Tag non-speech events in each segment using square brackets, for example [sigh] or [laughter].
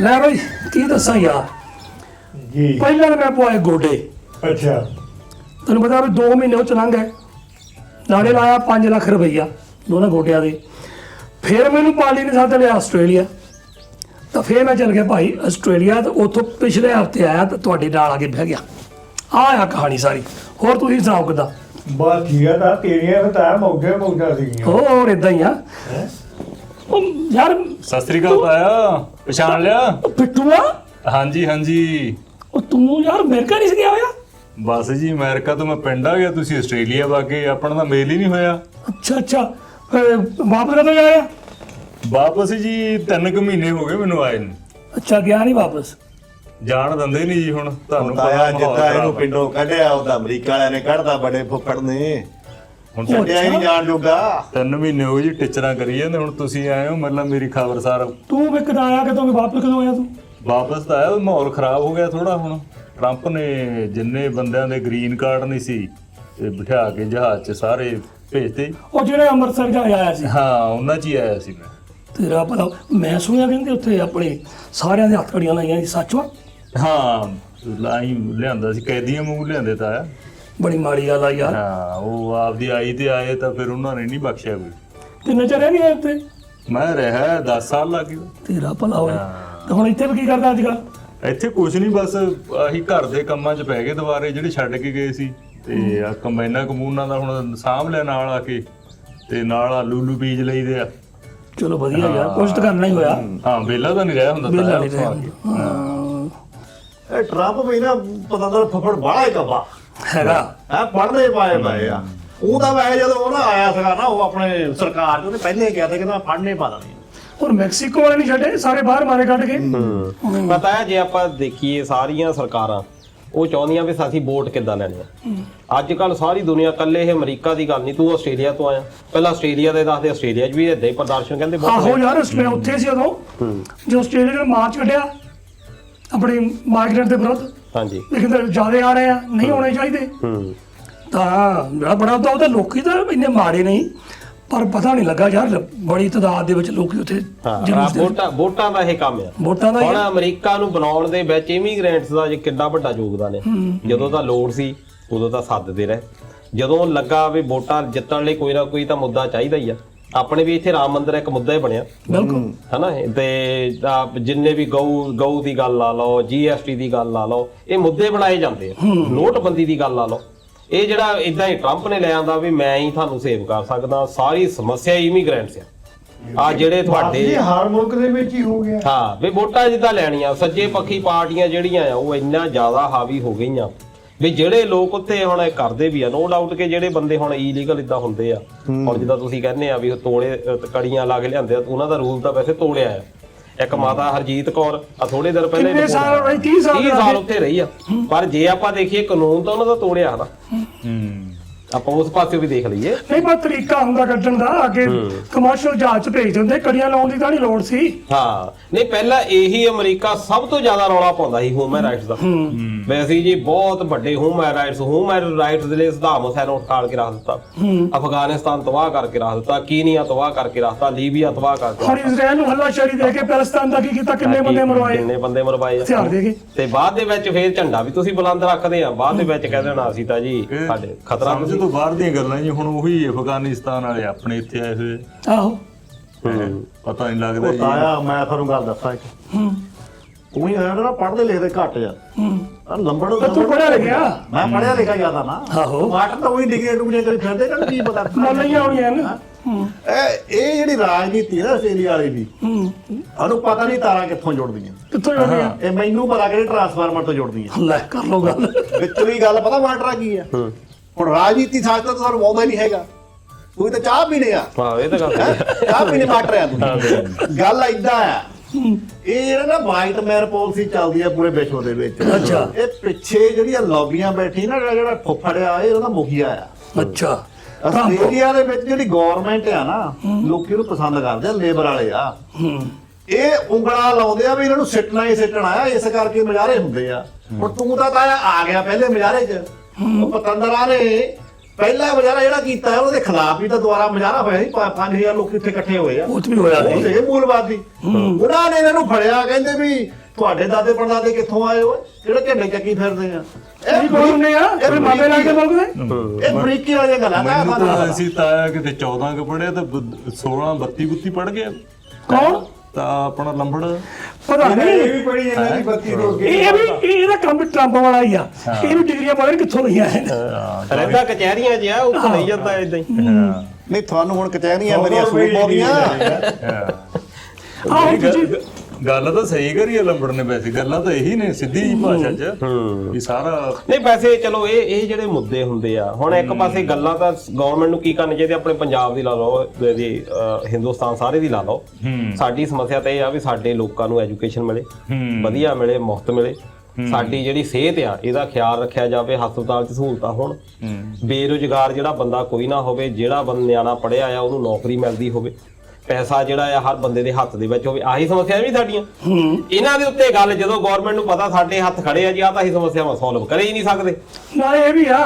ਲੈ ਬਈ ਕੀ ਦੱਸਾਂ ਯਾਰ? ਜੀ। ਪਹਿਲਾਂ ਤਾਂ ਮੈਂ ਪਵਾਏ ਗੋਡੇ। ਅੱਛਾ। ਤੈਨੂੰ ਪਤਾ ਵੀ 2 ਮਹੀਨੇ ਉਹ ਚ ਲੰਘ ਗਏ। ਨਾਲੇ ਲਾਇਆ 5 ਲੱਖ ਰੁਪਈਆ ਦੋਨਾਂ ਗੋਟਿਆਂ ਦੇ। ਫਿਰ ਮੈਨੂੰ ਪਾਲੀ ਨੇ ਸੱਦ ਲਿਆ ਆਸਟ੍ਰੇਲੀਆ। ਤਾਂ ਫਿਰ ਮੈਂ ਚੱਲ ਗਿਆ ਭਾਈ ਆਸਟ੍ਰੇਲੀਆ ਤੇ ਉੱਥੋਂ ਪਿਛਲੇ ਹਫ਼ਤੇ ਆਇਆ ਤਾਂ ਤੁਹਾਡੇ ਨਾਲ ਆ ਕੇ ਬਹਿ ਗਿਆ। ਆਹ ਆ ਕਹਾਣੀ ਸਾਰੀ। ਹੋਰ ਤੁਸੀਂ ਸੁਣਾਓ ਕਿੱਦਾਂ? ਬਸ ਠੀਕ ਆ ਤਾਂ ਤੇਰੀਆਂ ਬਤਾ ਮੌਕੇ ਮੌਕਾ ਸੀਗੀਆਂ। ਹੋਰ ਇਦਾਂ ਹੀ ਆ। ਹੈਂ? ਉਹ ਯਾਰ ਸਤਿ ਸ੍ਰੀ ਅਕਾਲ ਤਾਇਆ। ਪਛਾਣ ਲਿਆ? ਪਿੱਟੂਆ? ਹਾਂਜੀ ਹਾਂਜੀ। ਉਹ ਤੂੰ ਯਾਰ ਅਮਰੀਕਾ ਨਹੀਂ ਸੀ ਗਿਆ ਹੋਇਆ? ਬਸ ਜੀ ਅਮਰੀਕਾ ਤੋਂ ਮੈਂ ਪਿੰਡ ਆ ਗਿਆ ਤੁਸੀਂ ਆਸਟ੍ਰੇਲੀਆ ਵਾਗੇ ਆਪਣਾ ਤਾਂ ਮੇਲ ਹੀ ਨਹੀਂ ਹੋਇਆ। ਅੱਛਾ ਅੱਛਾ। ਵਾਪਸ ਕਦੋਂ ਆਇਆ ਵਾਪਸ ਜੀ ਤਿੰਨ ਕੁ ਮਹੀਨੇ ਹੋ ਗਏ ਮੈਨੂੰ ਆਏ ਨੂੰ। ਅੱਛਾ ਗਿਆ ਨਹੀਂ ਵਾਪਸ? ਜਾਣ ਦਿੰਦੇ ਨਹੀਂ ਜੀ ਹੁਣ ਤੁਹਾਨੂੰ ਮਾਹੌਲ ਜਿੱਦਾਂ ਇਹਨੂੰ। ਪਿੰਡੋਂ ਕੱਢਿਆ ਉਹਦਾ ਅਮਰੀਕਾ ਵਾਲਿਆਂ ਨੇ ਕੱਢਦਾ ਬੜੇ ਫੁੱਫੜ ਨੇ। ਹੁਣ ਛੱਡਿਆ ਹੀ ਨਹੀਂ ਜਾਣ ਜੋਗਾ। ਤਿੰਨ ਮਹੀਨੇ ਹੋ ਗਏ ਜੀ ਟੀਚਰਾਂ ਕਰੀ ਜਾਂਦੇ ਹੁਣ ਤੁਸੀਂ ਆਏ ਹੋ ਮਤਲਬ ਮੇਰੀ ਖਬਰਸਾਰ ਤੂੰ ਵੀ ਕਦੋਂ ਆਇਆ ਕਦੋਂ ਵਾਪਸ ਕਦੋਂ ਆਇਆ ਤੂੰ? ਵਾਪਸ ਤਾਂ ਆਇਆ ਮਾਹੌਲ ਖਰਾਬ ਹੋ ਗਿਆ ਥੋੜਾ ਹੁਣ। ਟਰੰਪ ਨੇ ਜਿੰਨੇ ਬੰਦਿਆਂ ਦੇ ਗ੍ਰੀਨ ਕਾਰਡ ਨਹੀਂ ਸੀ ਤੇ ਬਿਠਾ ਕੇ ਜਹਾਜ਼ 'ਚ ਸਾਰੇ ਭੇਜਤੇ। ਉਹ ਜਿਹੜੇ ਅੰਮ੍ਰਿਤਸਰ ਜਾ ਆਇਆ ਸੀ। ਹਾਂ ਉਹਨਾਂ 'ਚ ਹੀ ਆਇਆ ਸੀ ਮੈਂ। ਤੇਰਾ ਭਲਾ ਮੈਂ ਸੁਣਿਆ ਕਹਿੰਦੇ ਉੱਥੇ ਆਪਣੇ ਸਾਰਿਆਂ ਦੇ ਹੱਥ ਕੜੀਆਂ ਲਾਈਆਂ ਸੀ ਸੱਚ ਵਾ? ਹਾਂ ਲਾਈ ਲਿਆਂਦਾ ਸੀ ਕੈਦੀਆਂ ਵਾਂਗੂ ਲਿਆਂਦੇ ਤਾਂ ਆ ਬੜੀ ਮਾੜੀ ਗੱਲ ਆ ਯਾਰ। ਹਾਂ ਉਹ ਆਪਦੀ ਆਈ ਤੇ ਆਏ ਤਾਂ ਫਿਰ ਉਹਨਾਂ ਨੇ ਨਹੀਂ ਬਖਸ਼ਿਆ ਕੋਈ। ਕਿੰਨੇ ਚਿਰ ਰਹਿ ਗਿਆ ਉੱਥੇ? ਮੈਂ ਰਿਹਾ 10 ਸਾਲ ਲੱਗ ਗਏ। ਤੇਰਾ ਭਲਾ ਹੋਵੇ ਹਾਂ। ਤੇ ਹੁਣ ਇੱਥੇ ਵੀ ਕੀ ਕਰਦਾ ਅੱਜ ਕੱਲ ਇੱਥੇ ਕੁਝ ਨਹੀਂ ਬਸ ਆਹੀ ਘਰ ਦੇ ਕੰਮਾਂ 'ਚ ਪੈ ਗਏ ਦੁਬਾਰੇ ਜਿਹੜੇ ਛੱਡ ਕੇ ਗਏ ਸੀ। ਤੇ ਆ ਕੰਬਾਈਨਾਂ ਕਮੂਨਾਂ ਦਾ ਹੁਣ ਸਾਂਭ ਲਿਆ ਨਾਲ ਆ ਕੇ। ਤੇ ਨਾਲ ਆਲੂ ਲੂ ਬੀਜ ਲਈਦੇ ਆ। ਚਲੋ ਵਧੀਆ ਯਾਰ ਕੁਝ ਤਾਂ ਕਰਨਾ ਹੀ ਹੋਇਆ। ਹਾਂ ਬੇਲਾ ਤਾਂ ਨਹੀਂ ਰਿਹਾ ਹੁੰਦਾ ਨਹੀਂ। ਹਾਂ, ਇਹ ਟਰੰਪ ਵੀ ਨਾ ਪਤਾ ਨਹੀਂ ਫੁੱਫੜ ਬਾਹਲਾ ਹੀ ਕੱਬਾ ਹੈਗਾ। ਹੈ ਪੜਦੇ ਪਾਏ ਪਏ ਆ। ਉਹ ਤਾਂ ਵੈਸੇ ਜਦੋਂ ਉਹ ਨਾ ਆਇਆ ਸੀਗਾ ਨਾ ਉਹ ਆਪਣੇ ਸਰਕਾਰ ਚ ਉਹਨੇ ਪਹਿਲੇ ਹੀ ਕਿਹਾ ਸੀ ਕਿ ਮੈਂ ਪੜਨੇ ਪਾ ਦਣੀ ਹੁਣ ਮੈਕਸੀਕੋ ਵਾਲੇ ਨਹੀਂ ਛੱਡੇ? ਸਾਰੇ ਬਾਹਰ ਮਾਰੇ ਕੱਢ ਕੇ? ਪਤਾ ਹੈ ਜੇ ਆਪਾਂ ਦੇਖੀਏ ਸਾਰੀਆਂ ਸਰਕਾਰਾਂ ਉਹ ਚਾਹੁੰਦੀਆਂ ਵੀ ਅਸੀਂ ਵੋਟ ਕਿੱਦਾਂ ਲੈਣੇ ਆ ਅੱਜ ਕੱਲ ਸਾਰੀ ਦੁਨੀਆ ਕੱਲੇ ਇਹ ਅਮਰੀਕਾ ਦੀ ਗੱਲ ਨਹੀਂ ਤੂੰ ਆਸਟ੍ਰੇਲੀਆ ਤੋਂ ਆਇਆ। ਪਹਿਲਾਂ ਆਸਟ੍ਰੇਲੀਆ ਦੇ ਦੱਸਦੇ ਆਸਟ੍ਰੇਲੀਆ 'ਚ ਵੀ ਇਦਾਂ ਹੀ ਪ੍ਰਦਰਸ਼ਨ ਕਹਿੰਦੇ ਬਹੁਤ ਆਹੋ। ਯਾਰ ਉਸ ਮੈਂ ਉੱਥੇ ਸੀ ਉਦੋਂ। ਜੋ ਆਸਟ੍ਰੇਲੀਆ ਨੇ ਮਾਰਚ ਕੱਢਿਆ ਆਪਣੇ ਮਾਈਗ੍ਰੈਂਟ ਦੇ ਵਿਰੁੱਧ। ਹਾਂਜੀ। ਲੇਕਿਨ ਜ਼ਿਆਦਾ ਆ ਰਹੇ ਆ ਨਹੀਂ ਹੋਣੇ ਚਾਹੀਦੇ। ਹੂੰ। ਤਾਂ ਜਿਹੜਾ ਬੜਾ ਤਾਂ ਉਹਦੇ ਲੋਕੀ ਤਾਂ ਇੰਨੇ ਮਾੜੇ ਨਹੀਂ ਪਰ ਪਤਾ ਨਹੀਂ ਲੱਗਾ ਯਾਰ ਬੜੀ ਤਾਦਾਦ ਦੇ ਵਿੱਚ ਲੋਕੀ ਉੱਥੇ ਹਾਂ ਵੋਟਾਂ ਵੋਟਾਂ ਦਾ ਇਹ ਕੰਮ ਆ। ਵੋਟਾਂ ਦਾ ਹੁਣ। ਅਮਰੀਕਾ ਨੂੰ ਬਣਾਉਣ ਦੇ ਵਿੱਚ ਇਮੀਗ੍ਰੈਂਟਸ ਦਾ ਜੇ ਕਿੰਨਾ ਵੱਡਾ ਯੋਗਦਾਨ ਹੈ। ਜਦੋਂ ਤਾਂ ਲੋੜ ਸੀ ਉਦੋਂ ਤਾਂ ਸੱਦਦੇ ਰਹੇ। ਜਦੋਂ ਲੱਗਾ ਵੀ ਵੋਟਾਂ ਜਿੱਤਣ ਲਈ ਕੋਈ ਨਾ ਕੋਈ ਤਾਂ ਮੁੱਦਾ ਚਾਹੀਦਾ ਹੀ ਆ। ਆਪਣੇ ਵੀ ਇੱਥੇ ਰਾਮ ਮੰਦਿਰ ਇੱਕ ਮੁੱਦਾ ਹੀ ਬਣਿਆ। ਬਿਲਕੁਲ। ਹਨਾ? ਤੇ ਜਿੰਨੇ ਵੀ ਗਊ ਗਊ ਦੀ ਗੱਲ ਲਾ ਲਓ ਜੀਐਸਟੀ ਦੀ ਗੱਲ ਲਾ ਲਓ ਇਹ ਮੁੱਦੇ ਬਣਾਏ ਜਾਂਦੇ ਆ। ਨੋਟਬੰਦੀ ਦੀ ਗੱਲ ਲਾ ਲਓ। ਇਹ ਜਿਹੜਾ ਇਦਾਂ ਹੀ ਟਰੰਪ ਨੇ ਲੈ ਆਂਦਾ ਵੀ ਮੈਂ ਹੀ ਤੁਹਾਨੂੰ ਸੇਵ ਕਰ ਸਕਦਾ ਸਾਰੀ ਸਮੱਸਿਆ ਇਮੀਗ੍ਰੈਂਟਸ ਆ। ਆ ਜਿਹੜੇ ਤੁਹਾਡੇ ਇਹ ਹਰ ਮੁਲਕ ਦੇ ਵਿੱਚ ਹੀ ਹੋ ਗਿਆ। ਹਾਂ ਵੀ ਵੋਟਾਂ ਜਿੱਦਾਂ ਲੈਣੀਆਂ ਸੱਜੇ ਪੱਖੀ ਪਾਰਟੀਆਂ ਜਿਹੜੀਆਂ ਆ ਉਹ ਇੰਨਾ ਜ਼ਿਆਦਾ ਹਾਵੀ ਹੋ ਗਈਆਂ। ਵੀ ਜਿਹੜੇ ਲੋਕ ਉੱਥੇ ਹੁਣ ਇਹ ਕਰਦੇ ਵੀ ਆ ਨੋ ਡਾਊਟ ਕਿ ਜਿਹੜੇ ਬੰਦੇ ਹੁਣ ਇਲੀਗਲ ਇਦਾਂ ਹੁੰਦੇ ਆ ਹੁਣ ਜਿੱਦਾਂ ਤੁਸੀਂ ਕਹਿੰਦੇ ਆ ਵੀ ਉਹ ਤੋੜੇ ਅ, ਕੜੀਆਂ ਲਾ ਕੇ ਲਿਆਂਦੇ ਆ ਉਹਨਾਂ ਦਾ ਰੂਲ ਤਾਂ ਵੈਸੇ ਤੋੜਿਆ ਆ। ਇੱਕ ਮਾਤਾ ਹਰਜੀਤ ਕੌਰ ਆ ਥੋੜੇ ਦਿਨ ਪਹਿਲੇ ਕਿੰਨੇ ਸਾਲ ਰਹੀ 30 ਸਾਲ 30 ਸਾਲ ਉੱਥੇ ਰਹੀ ਆ। ਪਰ ਜੇ ਆਪਾਂ ਦੇਖੀਏ ਕਾਨੂੰਨ ਤਾਂ ਉਹਨਾਂ ਦਾ ਤੋੜਿਆ ਹਨਾ। ਹੂੰ। ਆਪਾਂ ਉਸ ਪਾਸੇ ਵੀ ਦੇਖ ਲਈਏ। ਨਹੀਂ ਪਰ ਤਰੀਕਾ ਹੁੰਦਾ ਕੱਢਣ ਦਾ ਅੱਗੇ ਕਮਰਸ਼ੀਅਲ ਜਹਾਜ਼ ਚ ਭੇਜ ਦਿੰਦੇ ਕੜੀਆਂ ਲਾਉਣ ਦੀ ਤਾਂ ਨਹੀਂ ਲੋੜ ਸੀ। ਹਾਂ ਨਹੀਂ ਪਹਿਲਾਂ ਇਹੀ ਅਮਰੀਕਾ ਸਭ ਤੋਂ ਜ਼ਿਆਦਾ ਰੌਲਾ ਪਾਉਂਦਾ ਸੀ ਹਿਊਮਨ ਰਾਈਟਸ ਦਾ। ਵੈਸੇ ਜੀ ਬਹੁਤ ਵੱਡੇ ਹਿਊਮਨ ਰਾਈਟਸ ਹਿਊਮਨ ਰਾਈਟਸ ਦੇ ਲਈ ਸਦਾਮ ਹੁਸੈਨ ਨੂੰ ਉਠਾਲ ਕੇ ਰੱਖ ਦਿੱਤਾ। ਅਫਗਾਨਿਸਤਾਨ ਤਬਾਹ ਕਰਕੇ ਰੱਖ ਦਿੱਤਾ ਕੀਨੀਆ ਤਬਾਹ ਕਰਕੇ ਰੱਖਤਾ ਲੀਬੀਆ ਤਬਾਹ ਕਰਕੇ ਹੁਣ ਇਜ਼ਰਾਈਲ ਨੂੰ ਹੱਲਾਸ਼ੇਰੀ ਦੇ ਕੇ ਪੈਲਸਤਾਨ ਦਾ ਕੀ ਕੀਤਾ ਕਿੰਨੇ ਬੰਦੇ ਮਰਵਾਏ? ਕਿੰਨੇ ਬੰਦੇ ਮਰਵਾਏ। ਹਥਿਆਰ ਦੇ ਕੇ। ਤੇ ਬਾਅਦ ਦੇ ਵਿੱਚ ਫੇਰ ਝੰਡਾ ਵੀ ਤੁਸੀਂ ਬੁਲੰਦ ਰੱਖਦੇ ਆ ਬਾਅਦ ਦੇ ਵਿੱਚ ਕਹਿ ਦੇਣਾ ਅਸੀਂ ਤਾਂ ਜੀ ਸਾਡੇ ਖਤਰਾ ਸਮਝ ਤੋਂ ਬਾਹਰ ਦੀਆਂ ਗੱਲਾਂ ਜੀ ਹੁਣ ਉਹੀ ਅਫਗਾਨਿਸਤਾਨ ਵਾਲੇ ਆਪਣੇ ਇੱਥੇ ਆਏ ਹੋਏ। ਆਹੋ। ਪਤਾ ਨਹੀਂ ਲੱਗਦਾ ਉਹ ਜੀ। ਤਾਇਆ ਮੈਂ ਤੁਹਾਨੂੰ ਗੱਲ ਦੱਸਾਂ ਇੱਕ। ਹੂੰ। ਤੂੰ ਹੀ ਹੈ ਨਾ ਪੜ੍ਹਦੇ ਲਿਖਦੇ ਘੱਟ ਜਾ ਹੂੰ। ਆਹ ਲੰਬੜ ਤਾਂ ਤੂੰ ਪੜਿਆ ਲਿਖਿਆ। ਮੈਂ ਪੜਿਆ ਲਿਖਿਆ ਜ਼ਿਆਦਾ ਨਾ। ਆਹੋ। ਮਾਟਰ ਤਾਂ ਉਹੀ ਡਿਗਰੀ ਡੁਗਰੀਆਂ ਕਰੀ ਫਿਰਦੇ ਨਾ ਕੀ ਪਤਾ। ਮੁੱਲ ਹੀ ਆਉਣੀਆਂ ਨਾ ਹੂੰ। ਇਹ ਇਹ ਜਿਹੜੀ ਰਾਜਨੀਤੀ ਹੈ ਨਾ ਆਸਟ੍ਰੇਲੀਆ ਵਾਲੀ ਦੀ ਹੂੰ। ਉਹਨੂੰ ਪਤਾ ਨਹੀਂ ਤਾਰਾਂ ਕਿੱਥੋਂ ਜੁੜਦੀਆਂ। ਕਿੱਥੋਂ ਆਉਣੀਆਂ ਇਹ ਮੈਨੂੰ ਪਤਾ ਕਿ ਟਰਾਂਸਫਾਰਮਰ ਤੋਂ ਜੁੜਦੀਆਂ। ਲੈ ਕਰ ਲੋ ਗੱਲ। ਵਿੱਚ ਵੀ ਗੱਲ ਪਤਾ ਮਾਟਰਾ ਕੀ ਆ। ਹੁਣ ਰਾਜਨੀਤੀ ਸਾਜ ਤਾਂ ਤੁਹਾਨੂੰ ਆਉਂਦਾ ਹੀ ਨਹੀਂ ਹੈਗਾ। ਤੂੰ ਤਾਂ ਚਾਹ ਪੀਣੇ ਆ। ਹਾਂ ਇਹ ਤਾਂ ਗੱਲ ਹੈਂ? ਚਾਹ ਪੀਣੇ ਮਾਟਰ ਆ ਤੂੰ। ਗੱਲ ਏਦਾਂ ਆ। ਇਹ ਜਿਹੜਾ ਨਾ ਵਾਈਟ ਮੈਨ ਪਾਲਿਸੀ ਚੱਲਦੀ ਆ ਪੂਰੇ ਵਿਸ਼ਵ ਦੇ ਵਿੱਚ। ਅੱਛਾ। ਇਹ ਪਿੱਛੇ ਜਿਹੜੀਆਂ ਲੌਬੀਆਂ ਬੈਠੀ ਨਾ ਜਿਹੜਾ ਜਿਹੜਾ ਫੁੱਫੜਿਆ ਇਹ ਉਹਦਾ ਮੁਖੀਆ ਆ। ਅੱਛਾ। ਆਸਟ੍ਰੇਲੀਆ ਦੇ ਵਿੱਚ ਜਿਹੜੀ ਗਵਰਨਮੈਂਟ ਆ ਨਾ ਲੋਕੀ ਉਹਨੂੰ ਪਸੰਦ ਕਰਦੇ ਆ ਲੇਬਰ ਵਾਲੇ ਆ। ਇਹ ਉਂਗਲਾਂ ਲਾਉਂਦੇ ਆ ਵੀ ਇਹਨਾਂ ਨੂੰ ਸਿੱਟਣਾ ਹੀ ਸਿੱਟਣਾ ਆ ਇਸ ਕਰਕੇ ਮਜ਼ਾਰੇ ਹੁੰਦੇ ਆ। ਹੁਣ ਤੂੰ ਤਾਂ ਤਾਂ ਆ ਗਿਆ ਪਹਿਲੇ ਮਜ਼ਾਰੇ 'ਚ। ਉਹ ਪਤੰਦਰਾਂ ਨੇ ਪਹਿਲਾ ਮੁਜ਼ਾਹਰਾ ਜਿਹੜਾ ਕੀਤਾ ਹੈ ਉਹਦੇ ਖਿਲਾਫ ਵੀ ਤਾਂ ਦੁਬਾਰਾ ਮੁਜ਼ਾਹਰਾ ਹੋਇਆ ਸੀ 5000 ਲੋਕ ਇੱਥੇ ਇਕੱਠੇ ਹੋਏ ਆ। ਉਹ 'ਚ ਵੀ ਹੋਇਆ ਉਹ ਸੀ ਮੂਲਵਾਦੀ। ਉਹਨਾਂ ਨੇ ਇਹਨਾਂ ਨੂੰ ਫੜਿਆ ਕਹਿੰਦੇ ਵੀ ਤੁਹਾਡੇ ਦਾਦੇ ਪੜਦਾਦੇ ਕਿੱਥੋਂ ਆਏ ਹੋ? ਜਿਹੜੇ ਝੰਡੇ ਚੱਕੀ ਫਿਰਦੇ ਆ। ਇਹ ਕੌਣ ਹੁੰਦੇ ਆ? ਇਹ ਮਾਮੇ ਲਾ ਕੇ ਬੋਲਦੇ ਇਹ ਬਰੀਕੀ ਵਾਲੀਆਂ ਗੱਲਾਂ ਨਾ ਮੈਨੂੰ ਤਾਂ ਅਸੀਂ ਤਾਇਆ ਕਿਤੇ 14 ਕੁ ਪੜਿਆ ਤਾਂ 16 32 ਗੁੱਤੀ ਪੜ ਗਿਆ। ਕੌਣ? ਤਾਂ ਆਪਣਾ ਲੰਬੜ ਪਤਾ ਇਹ ਨਹੀਂ ਵੀ ਪੜੀ ਇਹਨਾਂ ਦੀ ਬੱਤੀ ਰੋਕ ਕੇ ਇਹ ਵੀ ਇਹ- ਇਹਦਾ ਕੰਮ ਟਰੰਪ ਵਾਲਾ ਹੀ ਆ। ਇਹ ਵੀ ਡਿਗਰੀਆਂ ਪਤਾ ਨੀ ਕਿੱਥੋਂ ਲਈਆਂ ਇਹ ਰਹਿੰਦਾ ਕਚਹਿਰੀਆਂ 'ਚ ਆ ਉੱਥੇ ਲਈ ਜਾਂਦਾ ਇਦਾਂ ਹੀ। ਨਹੀਂ ਤੁਹਾਨੂੰ ਹੁਣ ਕਚਹਿਰੀਆਂ ਮੇਰੀਆਂ ਸੂਟ ਪਾਉਂਦੀਆਂ। ਆਹ ਤੁਸੀਂ ਗੱਲ ਤਾਂ ਸਹੀ ਕਰੀ ਹੈ ਲੰਬੜ ਨੇ ਵੈਸੇ ਗੱਲਾਂ ਤਾਂ ਇਹੀ ਨੇ ਸਿੱਧੀ ਜੀ ਭਾਸ਼ਾ 'ਚ ਵੀ ਸਾਰਾ ਨਹੀਂ ਵੈਸੇ ਚਲੋ ਇਹ ਇਹ ਜਿਹੜੇ ਮੁੱਦੇ ਹੁੰਦੇ ਆ ਹੁਣ ਇੱਕ ਪਾਸੇ ਗੱਲਾਂ ਤਾਂ ਗਵਰਨਮੈਂਟ ਨੂੰ ਕੀ ਕਰਨੀ ਚਾਹੀਦੀ ਆਪਣੇ ਪੰਜਾਬ ਦੀ ਲਾ ਲਓ ਇਹਦੀ ਅਹ, ਹਿੰਦੁਸਤਾਨ ਸਾਰੇ ਦੀ ਲਾ ਲਓ। ਸਾਡੀ ਸਮੱਸਿਆ ਤਾਂ ਇਹ ਆ ਵੀ ਸਾਡੇ ਲੋਕਾਂ ਨੂੰ ਐਜੂਕੇਸ਼ਨ ਮਿਲੇ ਵਧੀਆ ਮਿਲੇ ਮੁਫਤ ਮਿਲੇ। ਸਾਡੀ ਜਿਹੜੀ ਸਿਹਤ ਆ ਇਹਦਾ ਖਿਆਲ ਰੱਖਿਆ ਜਾਵੇ ਹਸਪਤਾਲ 'ਚ ਸਹੂਲਤਾਂ ਹੋਣ। ਬੇਰੁਜ਼ਗਾਰ ਜਿਹੜਾ ਬੰਦਾ ਕੋਈ ਨਾ ਹੋਵੇ ਜਿਹੜਾ ਬੰਦਾ ਨਿਆਣਾ ਪੜਿਆ ਆ ਉਹਨੂੰ ਨੌਕਰੀ ਮਿਲਦੀ ਹੋਵੇ। ਪੈਸਾ ਜਿਹੜਾ ਆ ਹਰ ਬੰਦੇ ਦੇ ਹੱਥ ਦੇ ਵਿੱਚ ਹੋਵੇ ਆਹੀ ਸਮੱਸਿਆ ਵੀ ਸਾਡੀਆਂ। ਇਹਨਾਂ ਦੇ ਉੱਤੇ ਗੱਲ ਜਦੋਂ ਗਵਰਨਮੈਂਟ ਨੂੰ ਪਤਾ ਸਾਡੇ ਹੱਥ ਖੜੇ ਆ ਜੀ ਆ ਤਾਂ ਅਸੀਂ ਸਮੱਸਿਆਵਾਂ ਸੋਲਵ ਕਰੇ ਹੀ ਨਹੀਂ ਸਕਦੇ। ਨਾਲੇ ਇਹ ਵੀ ਆ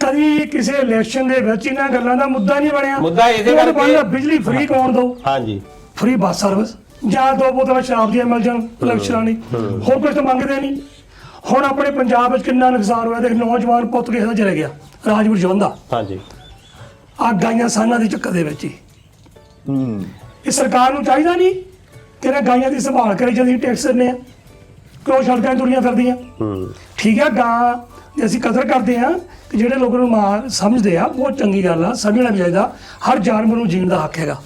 ਕਦੀ ਕਿਸੇ ਇਲੈਕਸ਼ਨ ਦੇ ਵਿੱਚ ਇਹਨਾਂ ਗੱਲਾਂ ਦਾ ਮੁੱਦਾ ਨਹੀਂ ਬਣਿਆ। ਮੁੱਦਾ ਇਹਦੇ ਕਰਕੇ- ਬਿਜਲੀ ਫ੍ਰੀ ਕੌਣ ਦੋ ਹਾਂਜੀ। ਫ੍ਰੀ ਬੱਸ ਸਰਵਿਸ ਜਾਂ ਦੋ ਬੋਤਲਾਂ ਸ਼ਰਾਬ ਦੀਆਂ ਮਿਲ ਜਾਣ ਇਲੈਕਸ਼ਨਾਂ ਨਹੀਂ ਹੋਰ ਕੁਝ ਤਾਂ ਮੰਗਦੇ ਨਹੀਂ। ਹੁਣ ਆਪਣੇ ਪੰਜਾਬ ਵਿੱਚ ਕਿੰਨਾ ਨੁਕਸਾਨ ਹੋਇਆ ਦੇਖ ਨੌਜਵਾਨ ਪੁੱਤ ਕਿਸੇ ਦਾ ਚਲੇ ਗਿਆ ਰਾਜਵੀਰ ਜਵੰਦਾ। ਹਾਂਜੀ। ਆ ਗਾਈਆਂ ਸਾਨਾਂ ਦੀ ਚੱਕਰ ਦੇ ਵਿੱਚ ਹੀ। ਹੂੰ। ਇਹ ਸਰਕਾਰ ਨੂੰ ਚਾਹੀਦਾ ਨਹੀਂ ਕਿ ਗਾਈਆਂ ਦੀ ਸੰਭਾਲ ਕਰੇ ਜਦੋਂ ਅਸੀਂ ਟੈਕਸ ਦਿੰਦੇ ਆ ਕਿਉਂ ਸੜਕਾਂ 'ਤੇ ਤੁਰੀਆਂ ਫਿਰਦੀਆਂ ਹੂੰ। ਠੀਕ ਹੈ ਗਾਂ ਦੀ ਅਸੀਂ ਕਦਰ ਕਰਦੇ ਆ ਕਿ ਜਿਹੜੇ ਲੋਕਾਂ ਨੂੰ ਮਾਰ ਸਮਝਦੇ ਆ ਬਹੁਤ ਚੰਗੀ ਗੱਲ ਆ ਸਮਝਣਾ ਵੀ ਚਾਹੀਦਾ। ਹਰ ਜਾਨਵਰ ਨੂੰ ਜੀਣ ਦਾ ਹੱਕ ਹੈਗਾ।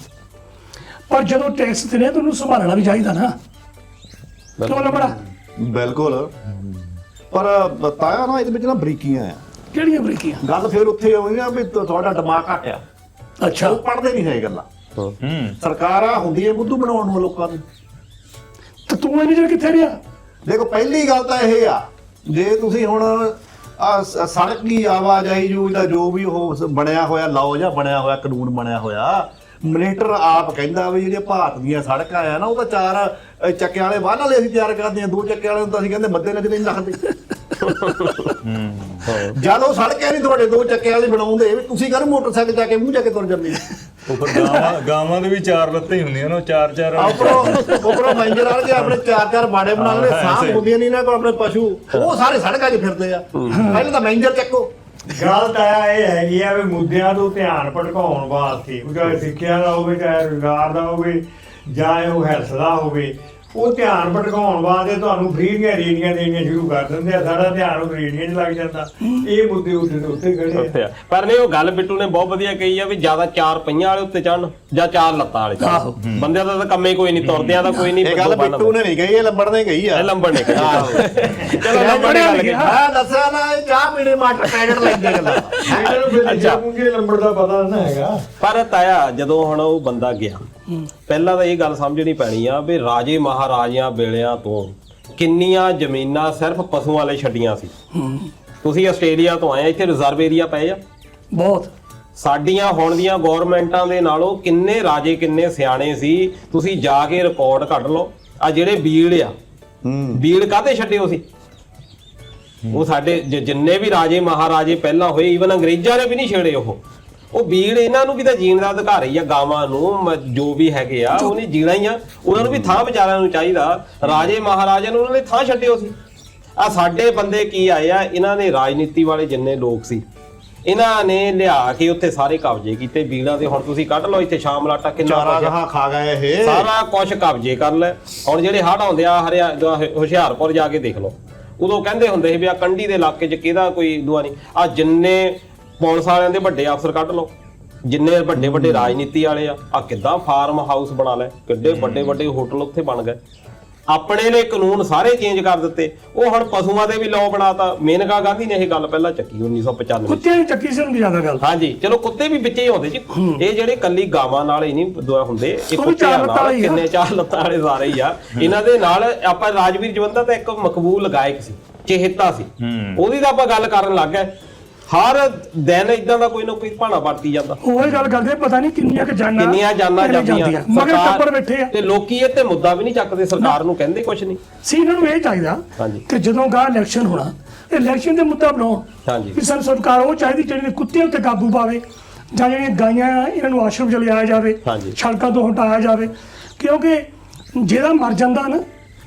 ਪਰ ਜਦੋਂ ਟੈਕਸ ਦਿੰਦੇ ਆ ਤਾਂ ਉਹਨੂੰ ਸੰਭਾਲਣਾ ਵੀ ਚਾਹੀਦਾ ਨਾ। ਕਿਉਂ ਲੱਭੜਾ ਬਿਲਕੁਲ। ਪਰ ਬਤਾਇਆ ਨਾ ਇਹਦੇ ਵਿੱਚ ਨਾ ਬਰੀਕੀਆਂ ਆ। ਕਿਹੜੀਆਂ ਬਰੀਕੀਆਂ? ਗੱਲ ਫਿਰ ਉੱਥੇ ਆਉਂਦੀ ਆ ਵੀ ਤੁਹਾਡਾ ਦਿਮਾਗ ਘਟਿਆ ਅੱਛਾ। ਉਹ ਪੜਦੇ ਨਹੀਂ ਹੈ ਗੱਲਾਂ। ਹੂੰ। ਸਰਕਾਰਾਂ ਹੁੰਦੀਆਂ ਬੁੱਧੂ ਬਣਾਉਣ ਨੂੰ ਲੋਕਾਂ ਨੂੰ। ਤੇ ਤੂੰ ਇਹਨੇ ਜਿਹੜਾ ਕਿੱਥੇ ਰਿਹਾ? ਦੇਖੋ ਪਹਿਲੀ ਗੱਲ ਤਾਂ ਇਹ ਆ ਜੇ ਤੁਸੀਂ ਹੁਣ ਸ- ਸੜਕ ਦੀ ਆਵਾਜਾਈ ਜੂ ਦਾ ਜੋ ਵੀ ਉਹ ਬਣਿਆ ਹੋਇਆ ਲਾਓ ਜਾਂ ਬਣਿਆ ਹੋਇਆ ਕਾਨੂੰਨ ਬਣਿਆ ਹੋਇਆ ਮਿਨਿਸਟਰ ਆਪ ਕਹਿੰਦਾ ਵੀ ਜਿਹੜੀਆਂ ਭਾਰਤ ਦੀਆਂ ਸੜਕਾਂ ਆ ਨਾ ਉਹ ਤਾਂ ਚਾਰ ਅ, ਚੱਕਿਆਂ ਵਾਲੇ ਵਾਹਨ ਵਾਲੇ ਅਸੀਂ ਤਿਆਰ ਕਰਦੇ ਆ ਦੋ ਚੱਕਿਆਂ ਵਾਲੇ ਨੂੰ ਤਾਂ ਅਸੀਂ ਕਹਿੰਦੇ ਮੱਦੇ ਨਜ਼ਰ ਨਹੀਂ ਰੱਖਦੇ। ਜਦ ਉਹ ਸੜਕਾਂ ਨਹੀਂ ਤੁਹਾਡੇ ਦੋ ਚੱਕਿਆਂ ਵਾਲੇ ਬਣਾਉਂਦੇ ਵੀ ਤੁਸੀਂ ਕਰ ਮੋਟਰਸਾਈਕਲ ਜਾ ਕੇ ਮੂੰਹ ਜਾ ਕੇ ਤੁਰ ਜਾਂਦੇ? ਉਹ ਫਿਰ ਗਾਵਾਂ ਗਾਵਾਂ ਦੇ ਵੀ ਚਾਰ ਲੱਤਾਂ ਹੀ ਹੁੰਦੀਆਂ ਨੇ ਚਾਰ ਚਾਰ ਆਪਰੋ ਉਪਰੋਂ ਮੈਂਜਰ ਵਾਲੇ ਕੇ ਆਪਣੇ ਚਾਰ ਚਾਰ ਬਾੜੇ ਬਣਾ ਲਏ ਸਾਹ। ਹੁੰਦੀਆਂ ਨਹੀਂ ਨਾ ਕੋਲ ਆਪਣੇ ਪਸ਼ੂ ਉਹ ਸਾਰੇ ਸੜਕਾਂ 'ਚ ਫਿਰਦੇ ਆ। ਪਹਿਲਾਂ ਤਾਂ ਮੈਂਜਰ ਚੱਕੋ। ਗੱਲ ਤਾਂ ਇਹ ਹੈਗੀ ਆ ਵੀ ਮੁੱਦਿਆਂ ਤੋਂ ਧਿਆਨ ਭਟਕਾਉਣ ਵਾਸਤੇ। ਚਾਹੇ ਸਿੱਖਿਆ ਦਾ ਹੋਵੇ ਚਾਹੇ ਰੁਜ਼ਗਾਰ ਦਾ ਹੋਵੇ ਜਾਂ ਉਹ ਹੈਲਥ ਦਾ ਹੋਵੇ। ਉਹ ਧਿਆਨ ਭਟਕਾਉਣ ਵਾਸਤੇ ਤੁਹਾਨੂੰ ਫ੍ਰੀ ਦੀਆਂ ਰੇੜੀਆਂ ਦੇਣੀਆਂ ਸ਼ੁਰੂ ਕਰ ਦਿੰਦੇ ਆ। ਸਾਡਾ ਧਿਆਨ ਉਹ ਰੇੜੀਆਂ 'ਚ ਲੱਗ ਜਾਂਦਾ। ਇਹ ਮੁੱਦੇ ਉੱਤੇ ਉੱਤੇ ਖੜੇ ਆ। ਉੱਥੇ ਆ। ਪਰ ਨਹੀਂ ਉਹ ਗੱਲ ਬਿੱਟੂ ਨੇ ਬਹੁਤ ਵਧੀਆ ਕਹੀ ਆ ਵੀ ਜ਼ਿਆਦਾ ਚਾਰ ਪਈਆਂ ਵਾਲੇ ਉੱਤੇ ਚੜਨ ਜਾਂ ਚਾਰ ਲੱਤਾਂ ਵਾਲੇ ਆਹੋ। ਚੜਨ ਬੰਦਿਆਂ ਦਾ ਤਾਂ ਕੰਮੇ ਕੋਈ ਨਹੀਂ ਤੁਰਦਿਆਂ ਦਾ ਕੋਈ ਨਹੀਂ ਇਹ ਗੱਲ ਬਿੱਟੂ ਨੇ ਨਹੀਂ ਕਹੀ ਇਹ ਲੰਬੜ ਨੇ ਕਹੀ ਆ। ਇਹ ਲੰਬੜ ਨੇ ਕਹੀ। ਚਲੋ ਲੰਬੜ ਨੇ ਗੱਲ ਕਹੀ। ਮੈਂ ਦੱਸਿਆ ਨਾ ਇਹ ਚਾਹ ਪੀਣੇ ਮਾਟਰ ਪੈਕਟ ਲੈਂਦੇ ਗੱਲਾਂ। ਇਹਨਾਂ ਨੂੰ ਫਿਰ ਅੱਛਾ। ਮੁੰਗੇ ਲੰਬੜ ਦਾ ਪਤਾ ਨਾ ਹੈਗਾ। ਪਰ ਤਾਇਆ ਜਦੋਂ ਹੁਣ ਉਹ ਬੰਦਾ ਗਿਆ ਪਹਿਲਾਂ ਤਾਂ ਇਹ ਗੱਲ ਸਮਝਣੀ ਪੈਣੀ ਆ ਵੀ ਰਾਜੇ ਮਹਾਰਾਜਿਆਂ ਵੇਲਿਆਂ ਤੋਂ ਕਿੰਨੀਆਂ ਜ਼ਮੀਨਾਂ ਸਿਰਫ ਪਸ਼ੂਆਂ ਵਾਲੇ ਛੱਡੀਆਂ ਸੀ। ਤੁਸੀਂ ਆਸਟ੍ਰੇਲੀਆ ਤੋਂ ਆਏ ਆ, ਇੱਥੇ ਰਿਜ਼ਰਵ ਏਰੀਆ ਪਏ ਆ। ਬਹੁਤ। ਸਾਡੀਆਂ ਹੁਣ ਦੀਆਂ ਗਵਰਨਮੈਂਟਾਂ ਦੇ ਨਾਲੋਂ ਕਿੰਨੇ ਰਾਜੇ ਕਿੰਨੇ ਸਿਆਣੇ ਸੀ ਤੁਸੀਂ ਜਾ ਕੇ ਰਿਕਾਰਡ ਕੱਢ ਲਓ। ਆ ਜਿਹੜੇ ਬੀੜ ਆ ਬੀੜ ਕਾਤੇ ਛੱਡਿਓ ਸੀ? ਉਹ ਸਾਡੇ ਜ- ਜਿੰਨੇ ਵੀ ਰਾਜੇ ਮਹਾਰਾਜੇ ਪਹਿਲਾਂ ਹੋਏ ਈਵਨ ਅੰਗਰੇਜ਼ਾਂ ਨੇ ਵੀ ਨਹੀਂ ਛੇੜੇ ਉਹ। ਉਹ ਬੀੜ ਇਹਨਾਂ ਨੂੰ ਵੀ ਤਾਂ ਜੀਣ ਦਾ ਅਧਿਕਾਰ ਹੀ ਆ ਗਾਵਾਂ ਨੂੰ ਮ- ਜੋ ਵੀ ਹੈਗੇ ਆ ਉਹਨੇ ਜੀਣਾ ਹੀ ਆ। ਉਹਨਾਂ ਨੂੰ ਵੀ ਥਾਂ ਵਿਚਾਰਿਆਂ ਨੂੰ ਚਾਹੀਦਾ। ਰਾਜੇ ਮਹਾਰਾਜਿਆਂ ਨੂੰ ਉਹਨਾਂ ਨੇ ਥਾਂ ਛੱਡਿਓ ਸੀ। ਆ ਸਾਡੇ ਬੰਦੇ ਕੀ ਆਏ ਆ? ਇਹਨਾਂ ਨੇ ਰਾਜਨੀਤੀ ਵਾਲੇ ਜਿੰਨੇ ਲੋਕ ਸੀ ਇਹਨਾਂ ਨੇ ਲਿਆ ਕੇ ਉੱਥੇ ਸਾਰੇ ਕਬਜ਼ੇ ਕੀਤੇ। ਬੀੜਾਂ ਦੇ ਹੁਣ ਤੁਸੀਂ ਕੱਢ ਲਓ ਇੱਥੇ ਸ਼ਾਮਲਾਟਾ ਕਿੰਨਾ ਚਾਰਾ ਕੁਛ ਆ। ਗਾਹਾਂ ਖਾ ਗਏ ਇਹ। ਸਾਰਾ ਕੁਝ ਕਬਜ਼ੇ ਕਰ ਲੈ। ਹੁਣ ਜਿਹੜੇ ਹੜ੍ਹ ਆਉਂਦੇ ਆ ਹਰਿਆ ਜੋ ਹੁ- ਹੁਸ਼ਿਆਰਪੁਰ ਜਾ ਕੇ ਦੇਖ ਲਓ। ਉਦੋਂ ਕਹਿੰਦੇ ਹੁੰਦੇ ਸੀ ਵੀ ਆ ਕੰਢੀ ਦੇ ਇਲਾਕੇ 'ਚ ਕਿਹਦਾ ਕੋਈ ਦੁਆ ਨਹੀਂ। ਆ ਜਿੰਨੇ ਪੁਲਿਸ ਵਾਲਿਆਂ ਦੇ ਵੱਡੇ ਅਫਸਰ ਕੱਢ ਲਓ। ਜਿੰਨੇ ਵੱਡੇ ਵੱਡੇ ਰਾਜਨੀਤੀ ਵਾਲੇ ਆ ਆ ਕਿੱਦਾਂ ਫਾਰਮ ਹਾਊਸ ਬਣਾ ਲੈ ਕਿੱਡੇ ਵੱਡੇ ਵੱਡੇ ਹੋਟਲ ਉੱਥੇ ਬਣ ਗਏ। ਆਪਣੇ ਨੇ ਕਾਨੂੰਨ ਸਾਰੇ ਚੇਂਜ ਕਰ ਦਿੱਤੇ। ਉਹ ਹੁਣ ਪਸ਼ੂਆਂ ਦੇ ਵੀ ਲਾਅ ਬਣਾਤਾ। ਮੇਨਕਾ ਗਾਂਧੀ ਨੇ ਇਹ ਗੱਲ ਪਹਿਲਾਂ ਚੱਕੀ 1995 ਕੁੱਤਿਆਂ ਦੀ ਚੱਕੀ ਸੀ ਉਹਨੂੰ ਜ਼ਿਆਦਾ ਗੱਲ। ਹਾਂਜੀ ਚਲੋ ਕੁੱਤੇ ਵੀ ਵਿੱਚੇ ਹੀ ਹੁੰਦੇ ਜੀ ਇਹ ਜਿਹੜੇ ਕੱਲੀ ਗਾਵਾਂ ਨਾਲ ਹੀ ਨਹੀਂ ਦੁਆ ਹੁੰਦੇ ਇਹ ਕੁੱਤਿਆਂ ਨਾਲ। ਕਿੰਨੇ ਚਾਰ ਲੱਤਾਂ ਵਾਲੇ ਸਾਰੇ ਹੀ ਆ। ਇਹਨਾਂ ਦੇ ਨਾਲ ਆਪਾਂ ਰਾਜਵੀਰ ਜਵੰਦਾ ਤਾਂ ਇੱਕ ਮਕਬੂਲ ਗਾਇਕ ਸੀ ਚਿਹਤਾ ਸੀ। ਉਹਦੀ ਤਾਂ ਆਪਾਂ ਗੱਲ ਕਰਨ ਲੱਗ ਗਏ। ਹਰ ਦਿਨ ਇਦਾਂ ਦਾ ਕੋਈ ਨਾ ਕੋਈ ਭਾਣਾ ਵਰਤੀ ਜਾਂਦਾ। ਉਹ ਗੱਲ ਕਰਦੇ ਪਤਾ ਨਹੀਂ ਕਿੰਨੀਆਂ ਕਿ ਜਾਨਾਂ ਕਿੰਨੀਆਂ ਜਾਨਾਂ ਜਾਂਦੀਆਂ। ਮਗਰ ਟੱਪਰ ਬੈਠੇ ਆ। ਤੇ ਲੋਕੀ ਇਹ ਤੇ ਮੁੱਦਾ ਵੀ ਨਹੀਂ ਚੱਕਦੇ ਸਰਕਾਰ ਨੂੰ ਕਹਿੰਦੇ ਕੁਝ ਨਹੀਂ। ਸੀ ਇਹਨਾਂ ਨੂੰ ਇਹ ਚਾਹੀਦਾ। ਕਿ ਜਦੋਂ ਗਾਂ ਇਲੈਕਸ਼ਨ ਹੋਣਾ ਇਲੈਕਸ਼ਨ ਦੇ ਮੁੱਦਾ ਬਣਾਉਣ ਹਾਂਜੀ। ਕਿ ਸਾਨੂੰ ਸਰਕਾਰ ਉਹ ਚਾਹੀਦੀ ਜਿਹੜੀ ਕੁੱਤੇ ਉੱਤੇ ਕਾਬੂ ਪਾਵੇ ਜਾਂ ਜਿਹੜੀਆਂ ਗਾਈਆਂ ਇਹਨਾਂ ਨੂੰ ਆਸ਼ਰਮ ਚ ਲਿਆਇਆ ਜਾਵੇ। ਸੜਕਾਂ ਤੋਂ ਹਟਾਇਆ ਜਾਵੇ। ਕਿਉਂਕਿ ਜਿਹੜਾ ਮਰ ਜਾਂਦਾ ਨਾ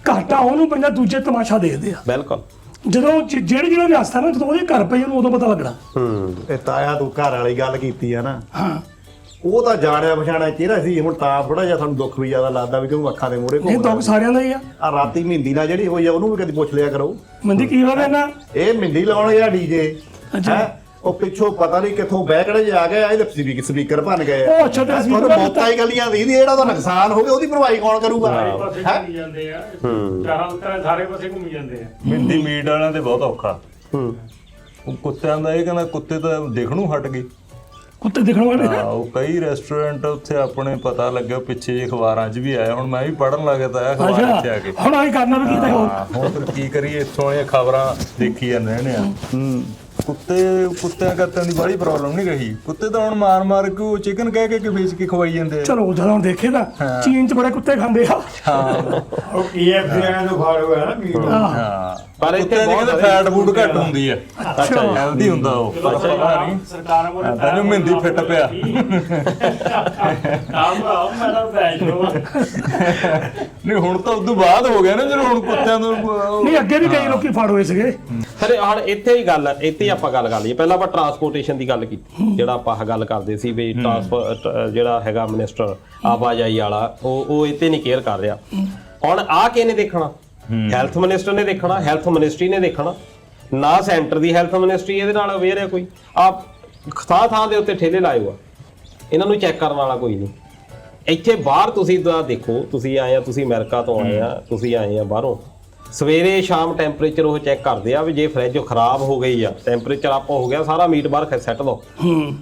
ਘਾਟਾ ਉਹਨੂੰ ਪੈਂਦਾ ਦੂਜੇ ਤਮਾਸ਼ਾ ਦੇਖਦੇ ਆ। ਬਿਲਕੁਲ। ਜਦੋਂ ਜ- ਜਿਹੜੇ ਜਿਹੜਾ ਵੀ ਹਸਤਾ ਨਾ ਜਦੋਂ ਉਹਦੇ ਘਰ ਪਈ ਉਹਨੂੰ ਉਦੋਂ ਪਤਾ ਲੱਗਣਾ। ਹੂੰ ਇਹ ਤਾਇਆ ਤੂੰ ਘਰ ਵਾਲੀ ਗੱਲ ਕੀਤੀ ਆ ਨਾ। ਹਾਂ। ਉਹ ਤਾਂ ਜਾਣਿਆ ਪਛਾਣਿਆ ਚਿਹਰਾ ਸੀ ਹੁਣ ਤਾਂ ਥੋੜਾ ਜਿਹਾ ਤੁਹਾਨੂੰ ਦੁੱਖ ਵੀ ਜ਼ਿਆਦਾ ਲੱਗਦਾ ਵੀ ਕਿਉਂ ਅੱਖਾਂ ਦੇ ਮੂਹਰੇ ਇਹ ਦੁੱਖ ਸਾਰਿਆਂ ਦਾ ਹੀ ਆ। ਆ ਰਾਤੀ ਮਹਿੰਦੀ ਨਾਲ ਜਿਹੜੀ ਹੋਈ ਆ ਉਹਨੂੰ ਵੀ ਕਦੀ ਪੁੱਛ ਲਿਆ ਕਰੋ। ਮੰਦੀ ਕੀ ਹੋਵੇ ਨਾ ਇਹ ਮਹਿੰਦੀ ਲਾਉਣ ਗਿਆ ਡੀਜੇ ਅੱਛਾ। ਉਹ ਪਿੱਛੋਂ ਪਤਾ ਨਹੀਂ ਕਿੱਥੋਂ ਬੈਕੜੇ ਜਾ ਗਿਆ ਇਹਦੇ ਸਪੀਕਰ ਭੰਨ ਗਏ ਉਹ ਤੇ ਹੈਂ, ਤੁਹਾਨੂੰ ਭੰਨ ਮੌਤਾਂ ਹੀ ਗਲੀਆਂ ਦੀ ਜਿਹੜਾ ਉਹਦਾ ਨੁਕਸਾਨ ਹੋ ਗਿਆ ਉਹਦੀ ਭਰਵਾਈ ਕੌਣ ਕਰੂਗਾ? ਹੈਂ? ਜਾਂਦੇ ਆ। ਚਾਰਾਂ ਉੱਤਰਾਂ ਸਾਰੇ ਪਾਸੇ ਘੁੰਮੀ ਜਾਂਦੇ ਆ। ਮਿੰਦੀ ਮੀਟ ਵਾਲਿਆਂ ਦੇ ਬਹੁਤ ਔਖਾ। ਹੂੰ। ਉਹ ਕੁੱਤਿਆਂ ਦਾ ਇਹ ਕਹਿੰਦਾ ਕੁੱਤੇ ਤਾਂ ਦੇਖਣੋਂ ਹਟ ਗਏ। ਕੁੱਤੇ ਦਿਖਣ ਵਾਲੇ? ਹਾਂ ਉਹ ਕਈ ਰੈਸਟੋਰੈਂਟ ਉੱਥੇ ਆਪਣੇ ਪਤਾ ਲੱਗਿਆ ਪਿੱਛੇ ਜੇ ਅਖਬਾਰਾਂ 'ਚ ਵੀ ਆਇਆ। ਹੁਣ ਮੈਂ ਵੀ ਪੜਨ ਲੱਗਾ ਤਾਂ ਅਖਬਾਰ ਇੱਥੇ ਆ ਕੇ। ਹੁਣ ਆਈ ਕਰਨਾ ਵੀ ਕੀਤਾ ਹੋਰ ਹਾਂ, ਹੁਣ ਫਿਰ ਕੀ ਕਰੀਏ? ਇੱਥੋਂ ਵਾਲੀਆਂ ਖਬਰਾਂ ਦੇਖੀ ਜਾਂਦੇ ਨੇ ਆ। ਕੁੱਤੇ ਕੁੱਤਿਆਂ ਕੱਤਿਆਂ ਦੀ ਬੜੀ ਪ੍ਰੋਬਲਮ ਨਹੀਂ ਰਹੀ। ਕੁੱਤੇ ਤਾਂ ਹੁਣ ਮਾਰ ਮਾਰ ਕੇ ਉਹ ਚਿਕਨ ਕਹਿ ਕੇ ਕਿ ਵੇਚ ਕੇ ਖਵਾਈ ਜਾਂਦੇ ਆ। ਚਲੋ ਜਦੋਂ ਹੁਣ ਦੇਖੇ ਤਾਂ ਚੀਨ ਚ ਬੜੇ ਕੁੱਤੇ ਖਾਂਦੇ ਆ। ਹਾਂ। ਉਹ KFC ਵਾਲਿਆਂ ਤੋਂ ਖਾ ਲਿਆ ਨਾ ਮੀਟ। ਹਾਂ। ਪਰ ਇੱਥੇ ਬਹੁਤ ਕਹਿੰਦੇ ਫੈਟ ਫੂਡ ਘੱਟ ਹੁੰਦੀ ਆ। ਅੱਛਾ। ਹੈਲਦੀ ਹੁੰਦਾ ਉਹ। ਪਤਾ ਨਹੀਂ ਸਰਕਾਰਾਂ ਵੱਲੋਂ ਤੈਨੂੰ ਮਹਿੰਦੀ ਫਿੱਟ ਪਿਆ। ਆਮ ਆਮ ਮੈਂ ਤਾਂ ਬੈਠ ਨਹੀਂ ਹੁਣ ਤਾਂ ਉਦੋਂ ਬਾਅਦ ਹੋ ਗਿਆ ਨਾ ਜਦੋਂ ਹੁਣ ਕੁੱਤਿਆਂ ਨੂੰ ਨਹੀਂ ਅੱਗੇ ਵੀ ਕਈ ਲੋਕੀ ਫੜ ਹੋਏ ਸੀਗੇ। ਫਿਰ ਹੁਣ ਇੱਥੇ ਹੀ ਗੱਲ ਇੱਥੇ ਹੀ ਆਪਾਂ ਗੱਲ ਕਰ ਲਈਏ। ਪਹਿਲਾਂ ਆਪਾਂ ਟਰਾਂਸਪੋਰਟੇਸ਼ਨ ਦੀ ਗੱਲ ਕੀਤੀ ਜਿਹੜਾ ਆਪਾਂ ਆਹ ਗੱਲ ਕਰਦੇ ਸੀ ਵੀ ਟਰਾਂਸਪੋਰਟ ਜਿਹੜਾ ਹੈਗਾ ਮਿਨਿਸਟਰ ਆਵਾਜਾਈ ਵਾਲਾ ਉਹ ਉਹ ਇੱਥੇ ਨਹੀਂ ਕੇਅਰ ਕਰ ਰਿਹਾ। ਹੁਣ ਆਹ ਕਿਹਨੇ ਦੇਖਣਾ? ਹੈਲਥ ਮਿਨਿਸਟਰ ਨੇ ਦੇਖਣਾ ਹੈਲਥ ਮਿਨਿਸਟਰੀ ਨੇ ਦੇਖਣਾ। ਨਾ ਸੈਂਟਰ ਦੀ ਹੈਲਥ ਮਿਨਿਸਟਰੀ ਇਹਦੇ ਨਾਲ ਅਵੇਅਰ ਹੈ ਕੋਈ। ਆਪ ਥਾਂ ਥਾਂ ਦੇ ਉੱਤੇ ਠੇਲੇ ਲਾਏ ਹੋਆ ਇਹਨਾਂ ਨੂੰ ਚੈੱਕ ਕਰਨ ਵਾਲਾ ਕੋਈ ਨਹੀਂ। ਇੱਥੇ ਬਾਹਰ ਤੁਸੀਂ ਤਾਂ ਦੇਖੋ ਤੁਸੀਂ ਆਏ ਆ ਤੁਸੀਂ ਅਮਰੀਕਾ ਤੋਂ ਆਏ ਆ ਤੁਸੀਂ ਆਏ ਆ ਬਾਹਰੋਂ। ਸਵੇਰੇ ਸ਼ਾਮ ਟੈਂਪਰੇਚਰ ਉਹ ਚੈੱਕ ਕਰਦੇ ਆ ਵੀ ਜੇ ਫ੍ਰਿਜ ਖਰਾਬ ਹੋ ਗਈ ਆ ਟੈਂਪਰੇਚਰ ਅਪ ਹੋ ਗਿਆ ਸਾਰਾ ਮੀਟ ਬਾਹਰ ਸੈੱਟ ਹੂੰ।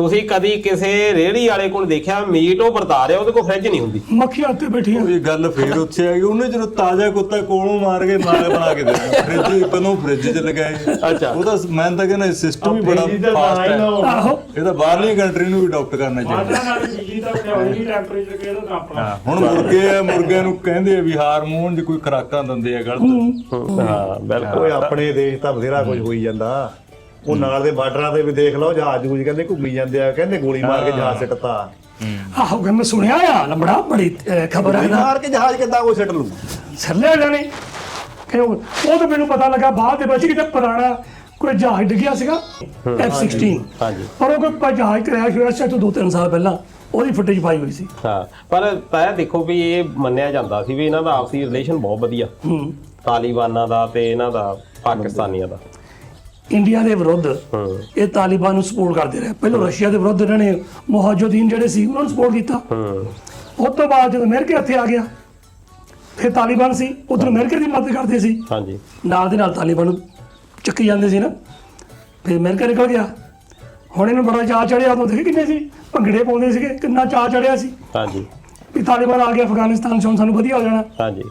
ਤੁਸੀਂ ਕਦੀ ਕਿਸੇ ਰੇਹੜੀ ਵਾਲੇ ਕੋਲ ਦੇਖਿਆ ਮੀਟ ਉਹ ਵਰਤਾ ਰਿਹਾ ਉਹਦੇ ਕੋਲ ਫ੍ਰਿਜ ਨਹੀਂ ਹੁੰਦੀ? ਮੱਖੀਆਂ ਉੱਤੇ ਬੈਠੀਆਂ। ਇਹ ਗੱਲ ਫੇਰ ਉੱਥੇ ਆ ਗਈ ਉਹਨੇ ਜਦੋਂ ਤਾਜ਼ਾ ਕੁੱਤਾ ਕੋਲੋਂ ਮਾਰ ਕੇ ਨਾਲ ਬਣਾ ਕੇ ਦੇ ਫ੍ਰਿਜ ਪਹਿਲਾਂ ਫ੍ਰਿਜ 'ਚ ਲਗਾਏ। ਅੱਛਾ। ਉਹਦਾ ਮੈਂ ਤਾਂ ਕਹਿੰਦਾ ਸਿਸਟਮ ਹੀ ਬੜਾ ਫਾਸਟ ਹੀ। ਆਹੋ ਇਹ ਤਾਂ ਬਾਹਰਲੀ ਕੰਟਰੀ ਨੂੰ ਵੀ ਅਡਾਪਟ ਕਰਨਾ ਚਾਹੀਦਾ। ਨਾਲ ਬਿਜਲੀ ਦਾ ਬਣਾਉਣੀ ਟੈਂਪਰੇਚਰ ਕਿਹਦਾ ਤਾਂ ਆਪਣਾ। ਹਾਂ, ਹੁਣ ਮੁਰਗੇ ਆ ਮੁਰਗਿਆਂ ਨੂੰ ਕਹਿੰਦੇ ਆ ਵੀ ਹਾਰਮੋਨ ਦੀ ਕੋਈ ਖੁਰਾਕਾਂ ਦਿੰਦੇ ਆ ਗਲਤ। ਹਾਂ। ਬਿਲਕੁਲ। ਆਪਣੇ ਦੇਸ਼ ਤਾਂ ਬਥੇਰਾ ਕੁਝ ਹੋਈ ਜਾਂਦਾ। ਉਹ ਨਾਲ ਦੇ ਬਾਰਡਰਾਂ ਤੇ ਵੀ ਦੇਖ ਲਓ ਜਹਾਜ਼ ਜੂਜ ਕਹਿੰਦੇ ਘੁੰਮੀ ਜਾਂਦੇ ਆ ਕਹਿੰਦੇ ਗੋਲੀ ਮਾਰ ਕੇ ਜਹਾਜ਼ ਸਿੱਟਤਾ। ਆਹੋ ਕਿ ਮੈਂ ਸੁਣਿਆ ਆ ਲੰਬੜਾ ਬੜੀ ਖਬਰ ਗੋਲੀ ਨਾ ਮਾਰ ਕੇ ਜਹਾਜ਼ ਕਿੱਦਾਂ ਕੋਈ ਸਿੱਟ ਲੂ? ਸਰਲੇ ਜਾਣੇ ਕਿ ਉਹ ਉਹ ਤਾਂ ਮੈਨੂੰ ਪਤਾ ਲੱਗਾ ਬਾਅਦ ਦੇ ਵਿੱਚ ਕਿ ਪੁਰਾਣਾ ਕੋਈ ਜਹਾਜ਼ ਡਿੱਗਿਆ ਸੀਗਾ F16 ਹਾਂਜੀ ਪਰ ਉਹ ਕੋਈ ਜਹਾਜ਼ ਕ੍ਰੈਸ਼ ਹੋਇਆ ਸੀ ਤੋਂ ਦੋ ਤਿੰਨ ਸਾਲ ਪਹਿਲਾਂ ਉਹਦੀ ਫੁਟੇਜ ਪਾਈ ਹੋਈ ਸੀ। ਹਾਂ ਪਰ ਤਾਂ ਦੇਖੋ ਵੀ ਇਹ ਮੰਨਿਆ ਜਾਂਦਾ ਸੀ ਵੀ ਇਹਨਾਂ ਦਾ ਆਪਸੀ ਰਿਲੇਸ਼ਨ ਬਹੁਤ ਵਧੀਆ। ਹੂੰ। ਤਾਲਿਬਾਨਾਂ ਦਾ ਤੇ ਇਹਨਾਂ ਦਾ ਪਾਕਿਸਤਾਨੀਆਂ ਦਾ। ਇੰਡੀਆ ਦੇ ਵਿਰੁੱਧ ਇਹ ਤਾਲਿਬਾਨ ਨੂੰ ਸਪੋਰਟ ਕਰਦੇ ਰਹੇ। ਪਹਿਲਾਂ ਰਸ਼ੀਆ ਦੇ ਵਿਰੁੱਧ ਇਹਨਾਂ ਨੇ ਮੁਹਾਜਿਦੀਨ ਜਿਹੜੇ ਸੀ ਉਹਨਾਂ ਨੂੰ ਸਪੋਰਟ ਕੀਤਾ। ਉਸ ਤੋਂ ਬਾਅਦ ਜਦੋਂ ਅਮਰੀਕਾ ਇੱਥੇ ਆ ਗਿਆ ਫਿਰ ਤਾਲਿਬਾਨ ਸੀ ਉਧਰ ਅਮਰੀਕਾ ਦੀ ਮਦਦ ਕਰਦੇ ਸੀ। ਹਾਂਜੀ। ਨਾਲ ਦੇ ਨਾਲ ਤਾਲਿਬਾਨ ਨੂੰ ਚੱਕੀ ਜਾਂਦੇ ਸੀ ਨਾ। ਫਿਰ ਅਮਰੀਕਾ ਨਿਕਲ ਗਿਆ। ਹੁਣ ਇਹਨੂੰ ਬੜਾ ਚਾਅ ਚੜਿਆ ਉਦੋਂ ਦੇਖੇ ਕਿੰਨੇ ਸੀ? ਭੰਗੜੇ ਪਾਉਂਦੇ ਸੀਗੇ ਕਿੰਨਾ ਚਾਅ ਚੜਿਆ ਸੀ। ਹਾਂਜੀ। ਵੀ ਤਾਲਿਬਾਨ ਆ ਗਿਆ ਅਫਗਾਨਿਸਤਾਨ ਚੋਂ ਸਾਨੂੰ ਵਧੀਆ ਹੋ ਜਾਣਾ। ਹਾਂਜੀ।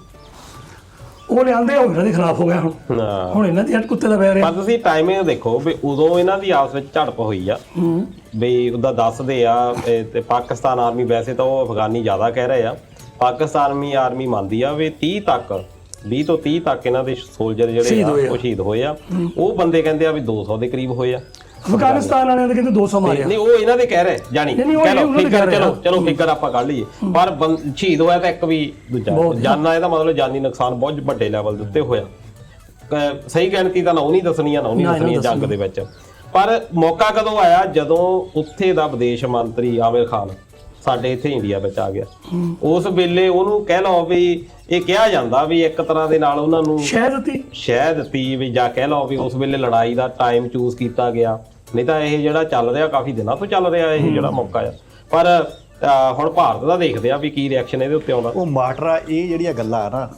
ਉਹ ਲਿਆਂਦੇ ਉਹ ਇਹਨਾਂ ਦੇ ਖਿਲਾਫ ਹੋ ਗਿਆ ਹੁਣ। ਹਾਂ। ਹੁਣ ਇਹਨਾਂ ਦੀ ਅੱਜ ਕੁੱਤੇ ਦਾ ਬਹਿ ਰਿਹਾ। ਪਰ ਤੁਸੀਂ ਟਾਈਮਿੰਗ ਦੇਖੋ ਵੀ ਉਦੋਂ ਇਹਨਾਂ ਦੀ ਆਪਸ ਵਿੱਚ ਝੜਪ ਹੋਈ ਆ। ਹੂੰ। ਵੀ ਉਹਦਾ ਦੱਸਦੇ ਆ ਇਹ ਤੇ ਪਾਕਿਸਤਾਨ ਆਰਮੀ ਵੈਸੇ ਤਾਂ ਉਹ ਅਫਗਾਨੀ ਜ਼ਿਆਦਾ ਕਹਿ ਰਹੇ ਆ। ਪਾਕਿਸਤਾਨ ਆਰਮੀ ਆਰਮੀ ਮੰਨਦੀ ਆ ਵੀ 30 ਤੱਕ 20 ਤੋਂ 30 ਤੱਕ ਇਹਨਾਂ ਦੇ ਸੋਲਜਰ ਜਿਹੜੇ ਆ। ਉਹ ਸ਼ਹੀਦ ਹੋਏ ਆ। ਉਹ ਬੰਦੇ ਕਹਿੰਦੇ ਆ ਵੀ 200 ਦੇ ਕਰੀਬ ਹੋਏ ਆ। ਅਫਗਾਨਿਸਤਾਨ ਵਾਲਿਆਂ ਦੇ ਕਹਿੰਦੇ 200 ਮਾਰਿਆ ਨਹੀਂ ਉਹ ਇਹਨਾਂ ਦੇ ਕਹਿ ਰਹੇ ਜਾਨੀ ਦੇ ਫਿਕਰ ਚਲੋ। ਚਲੋ ਫਿਕਰ ਆਪਾਂ ਕੱਢ ਲਈਏ ਪਰ ਸ਼ਹੀਦ ਹੋਇਆ ਤਾਂ ਇੱਕ ਵੀ ਦੂਜਾ। ਜਾਨਾਂ ਇਹਦਾ ਮਤਲਬ ਜਾਨੀ ਨੁਕਸਾਨ ਬਹੁਤ ਵੱਡੇ ਲੈਵਲ ਦੇ ਉੱਤੇ ਹੋਇਆ ਸਹੀ ਗਿਣਤੀ ਤਾਂ ਨਾ ਉਹ ਨਹੀਂ ਦੱਸਣੀ ਆ ਨਾ ਉਹ ਨਹੀਂ ਦੱਸਣੀ ਜੰਗ। ਦੇ ਵਿੱਚ ਪਰ ਮੌਕਾ ਕਦੋਂ ਆਇਆ ਜਦੋਂ ਉੱਥੇ ਦਾ ਵਿਦੇਸ਼ ਮੰਤਰੀ ਆਮਿਰ ਖਾਨ ਸਾਡੇ ਇੱਥੇ ਇੰਡੀਆ ਵਿੱਚ ਆ ਗਿਆ। ਉਸ ਵੇਲੇ ਉਹਨੂੰ ਕਹਿ ਲਓ ਵੀ ਇਹ ਕਿਹਾ ਜਾਂਦਾ ਵੀ ਇੱਕ ਤਰ੍ਹਾਂ ਦੇ ਨਾਲ ਉਹਨਾਂ ਨੂੰ ਸ਼ਹਿਦ ਦਿੱਤੀ। ਸ਼ਹਿ ਦਿੱਤੀ ਵੀ ਜਾਂ ਕਹਿ ਲਓ ਵੀ ਉਸ ਵੇਲੇ ਲੜਾਈ ਦਾ ਟਾਈਮ ਚੂਜ਼ ਕੀਤਾ ਗਿਆ। ਨਹੀਂ ਤਾਂ ਇਹ ਜਿਹੜਾ ਚੱਲ ਰਿਹਾ ਕਾਫੀ ਦਿਨਾਂ ਤੋਂ ਚੱਲ ਰਿਹਾ ਇਹ ਜਿਹੜਾ ਮੌਕਾ ਆ। ਪਰ ਹੁਣ ਭਾਰਤ ਦਾ ਦੇਖਦੇ ਆ ਵੀ ਕੀ ਰਿਐਕਸ਼ਨ ਇਹਦੇ ਉੱਤੇ ਆਉਂਦਾ। ਉਹ ਮਾਟਰਾ ਇਹ ਜਿਹੜੀਆਂ ਗੱਲਾਂ ਆ ਨਾ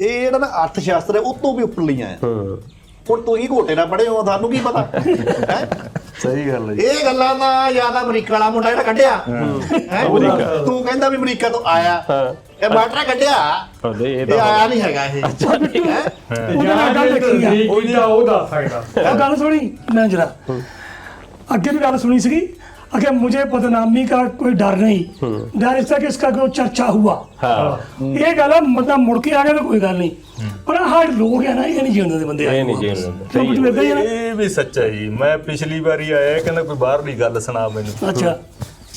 ਇਹ ਜਿਹੜਾ ਨਾ ਅਰਥ ਸ਼ਾਸਤਰ ਹੈ ਉਹ ਤੋਂ ਵੀ ਉੱਪਰਲੀਆਂ ਆ। ਹੂੰ। ਹੁਣ ਤੁਸੀਂ ਘੋਟੇ ਨਾ ਪੜੇ ਹੋ ਤੁਹਾਨੂੰ ਕੀ ਪਤਾ? [laughs] ਹੈਂ? ਸਹੀ ਗੱਲ ਹੈ ਇਹ ਗੱਲਾਂ ਤਾਂ ਯਾਦ ਅਮਰੀਕਾ ਵਾਲਾ ਮੁੰਡਾ ਜਿਹੜਾ ਕੱਢਿਆ। ਹੈਂ? ਤੂੰ ਕਹਿੰਦਾ ਵੀ ਅਮਰੀਕਾ ਤੋਂ ਆਇਆ। ਇਹ ਬਾਟਰਾ ਕੱਢਿਆ। ਉਹਦੇ ਇਹ ਆਇਆ ਨਹੀਂ ਹੈਗਾ ਇਹ। ਹੈਂ? ਉਹਦੇ ਨਾਲ ਗੱਲ ਰੱਖੀ ਆ ਉਹ ਤਾਂ ਉਹ ਦੱਸ ਗੱਲ ਸੁਣੀ ਨਾ ਜਰਾ। ਅੱਗੇ ਵੀ ਗੱਲ ਸੁਣੀ ਸੀਗੀ। अगर मुझे बदनामी का कोई डर नहीं डर इसका कि इसका कोई चर्चा हुआ ਹਾਂ ਇਹ ਗੱਲ ਆ, ਬੰਦਾ ਮੁੜ ਕੇ ਆ ਗਿਆ ਤਾਂ ਕੋਈ ਗੱਲ ਨਹੀਂ ਪਰ ਆਹ ਲੋਕ ਆ ਨਾ ਇਹ ਨਹੀਂ ਜਿਉਂਦੇ ਦੇ ਬੰਦੇ ਇਹ ਨਹੀਂ ਜੀਣ ਦਿੰਦੇ ਸਹੀ ਕਿਉਂ ਇਦਾਂ ਹੀ ਆ ਨਾ ਇਹ ਵੀ ਸੱਚਾ ਜੀ ਮੈਂ ਪਿਛਲੀ ਵਾਰੀ ਆਇਆ ਇਹ ਕਹਿੰਦਾ ਕੋਈ ਬਾਹਰਲੀ ਗੱਲ ਸੁਣਾ ਮੈਨੂੰ ਅੱਛਾ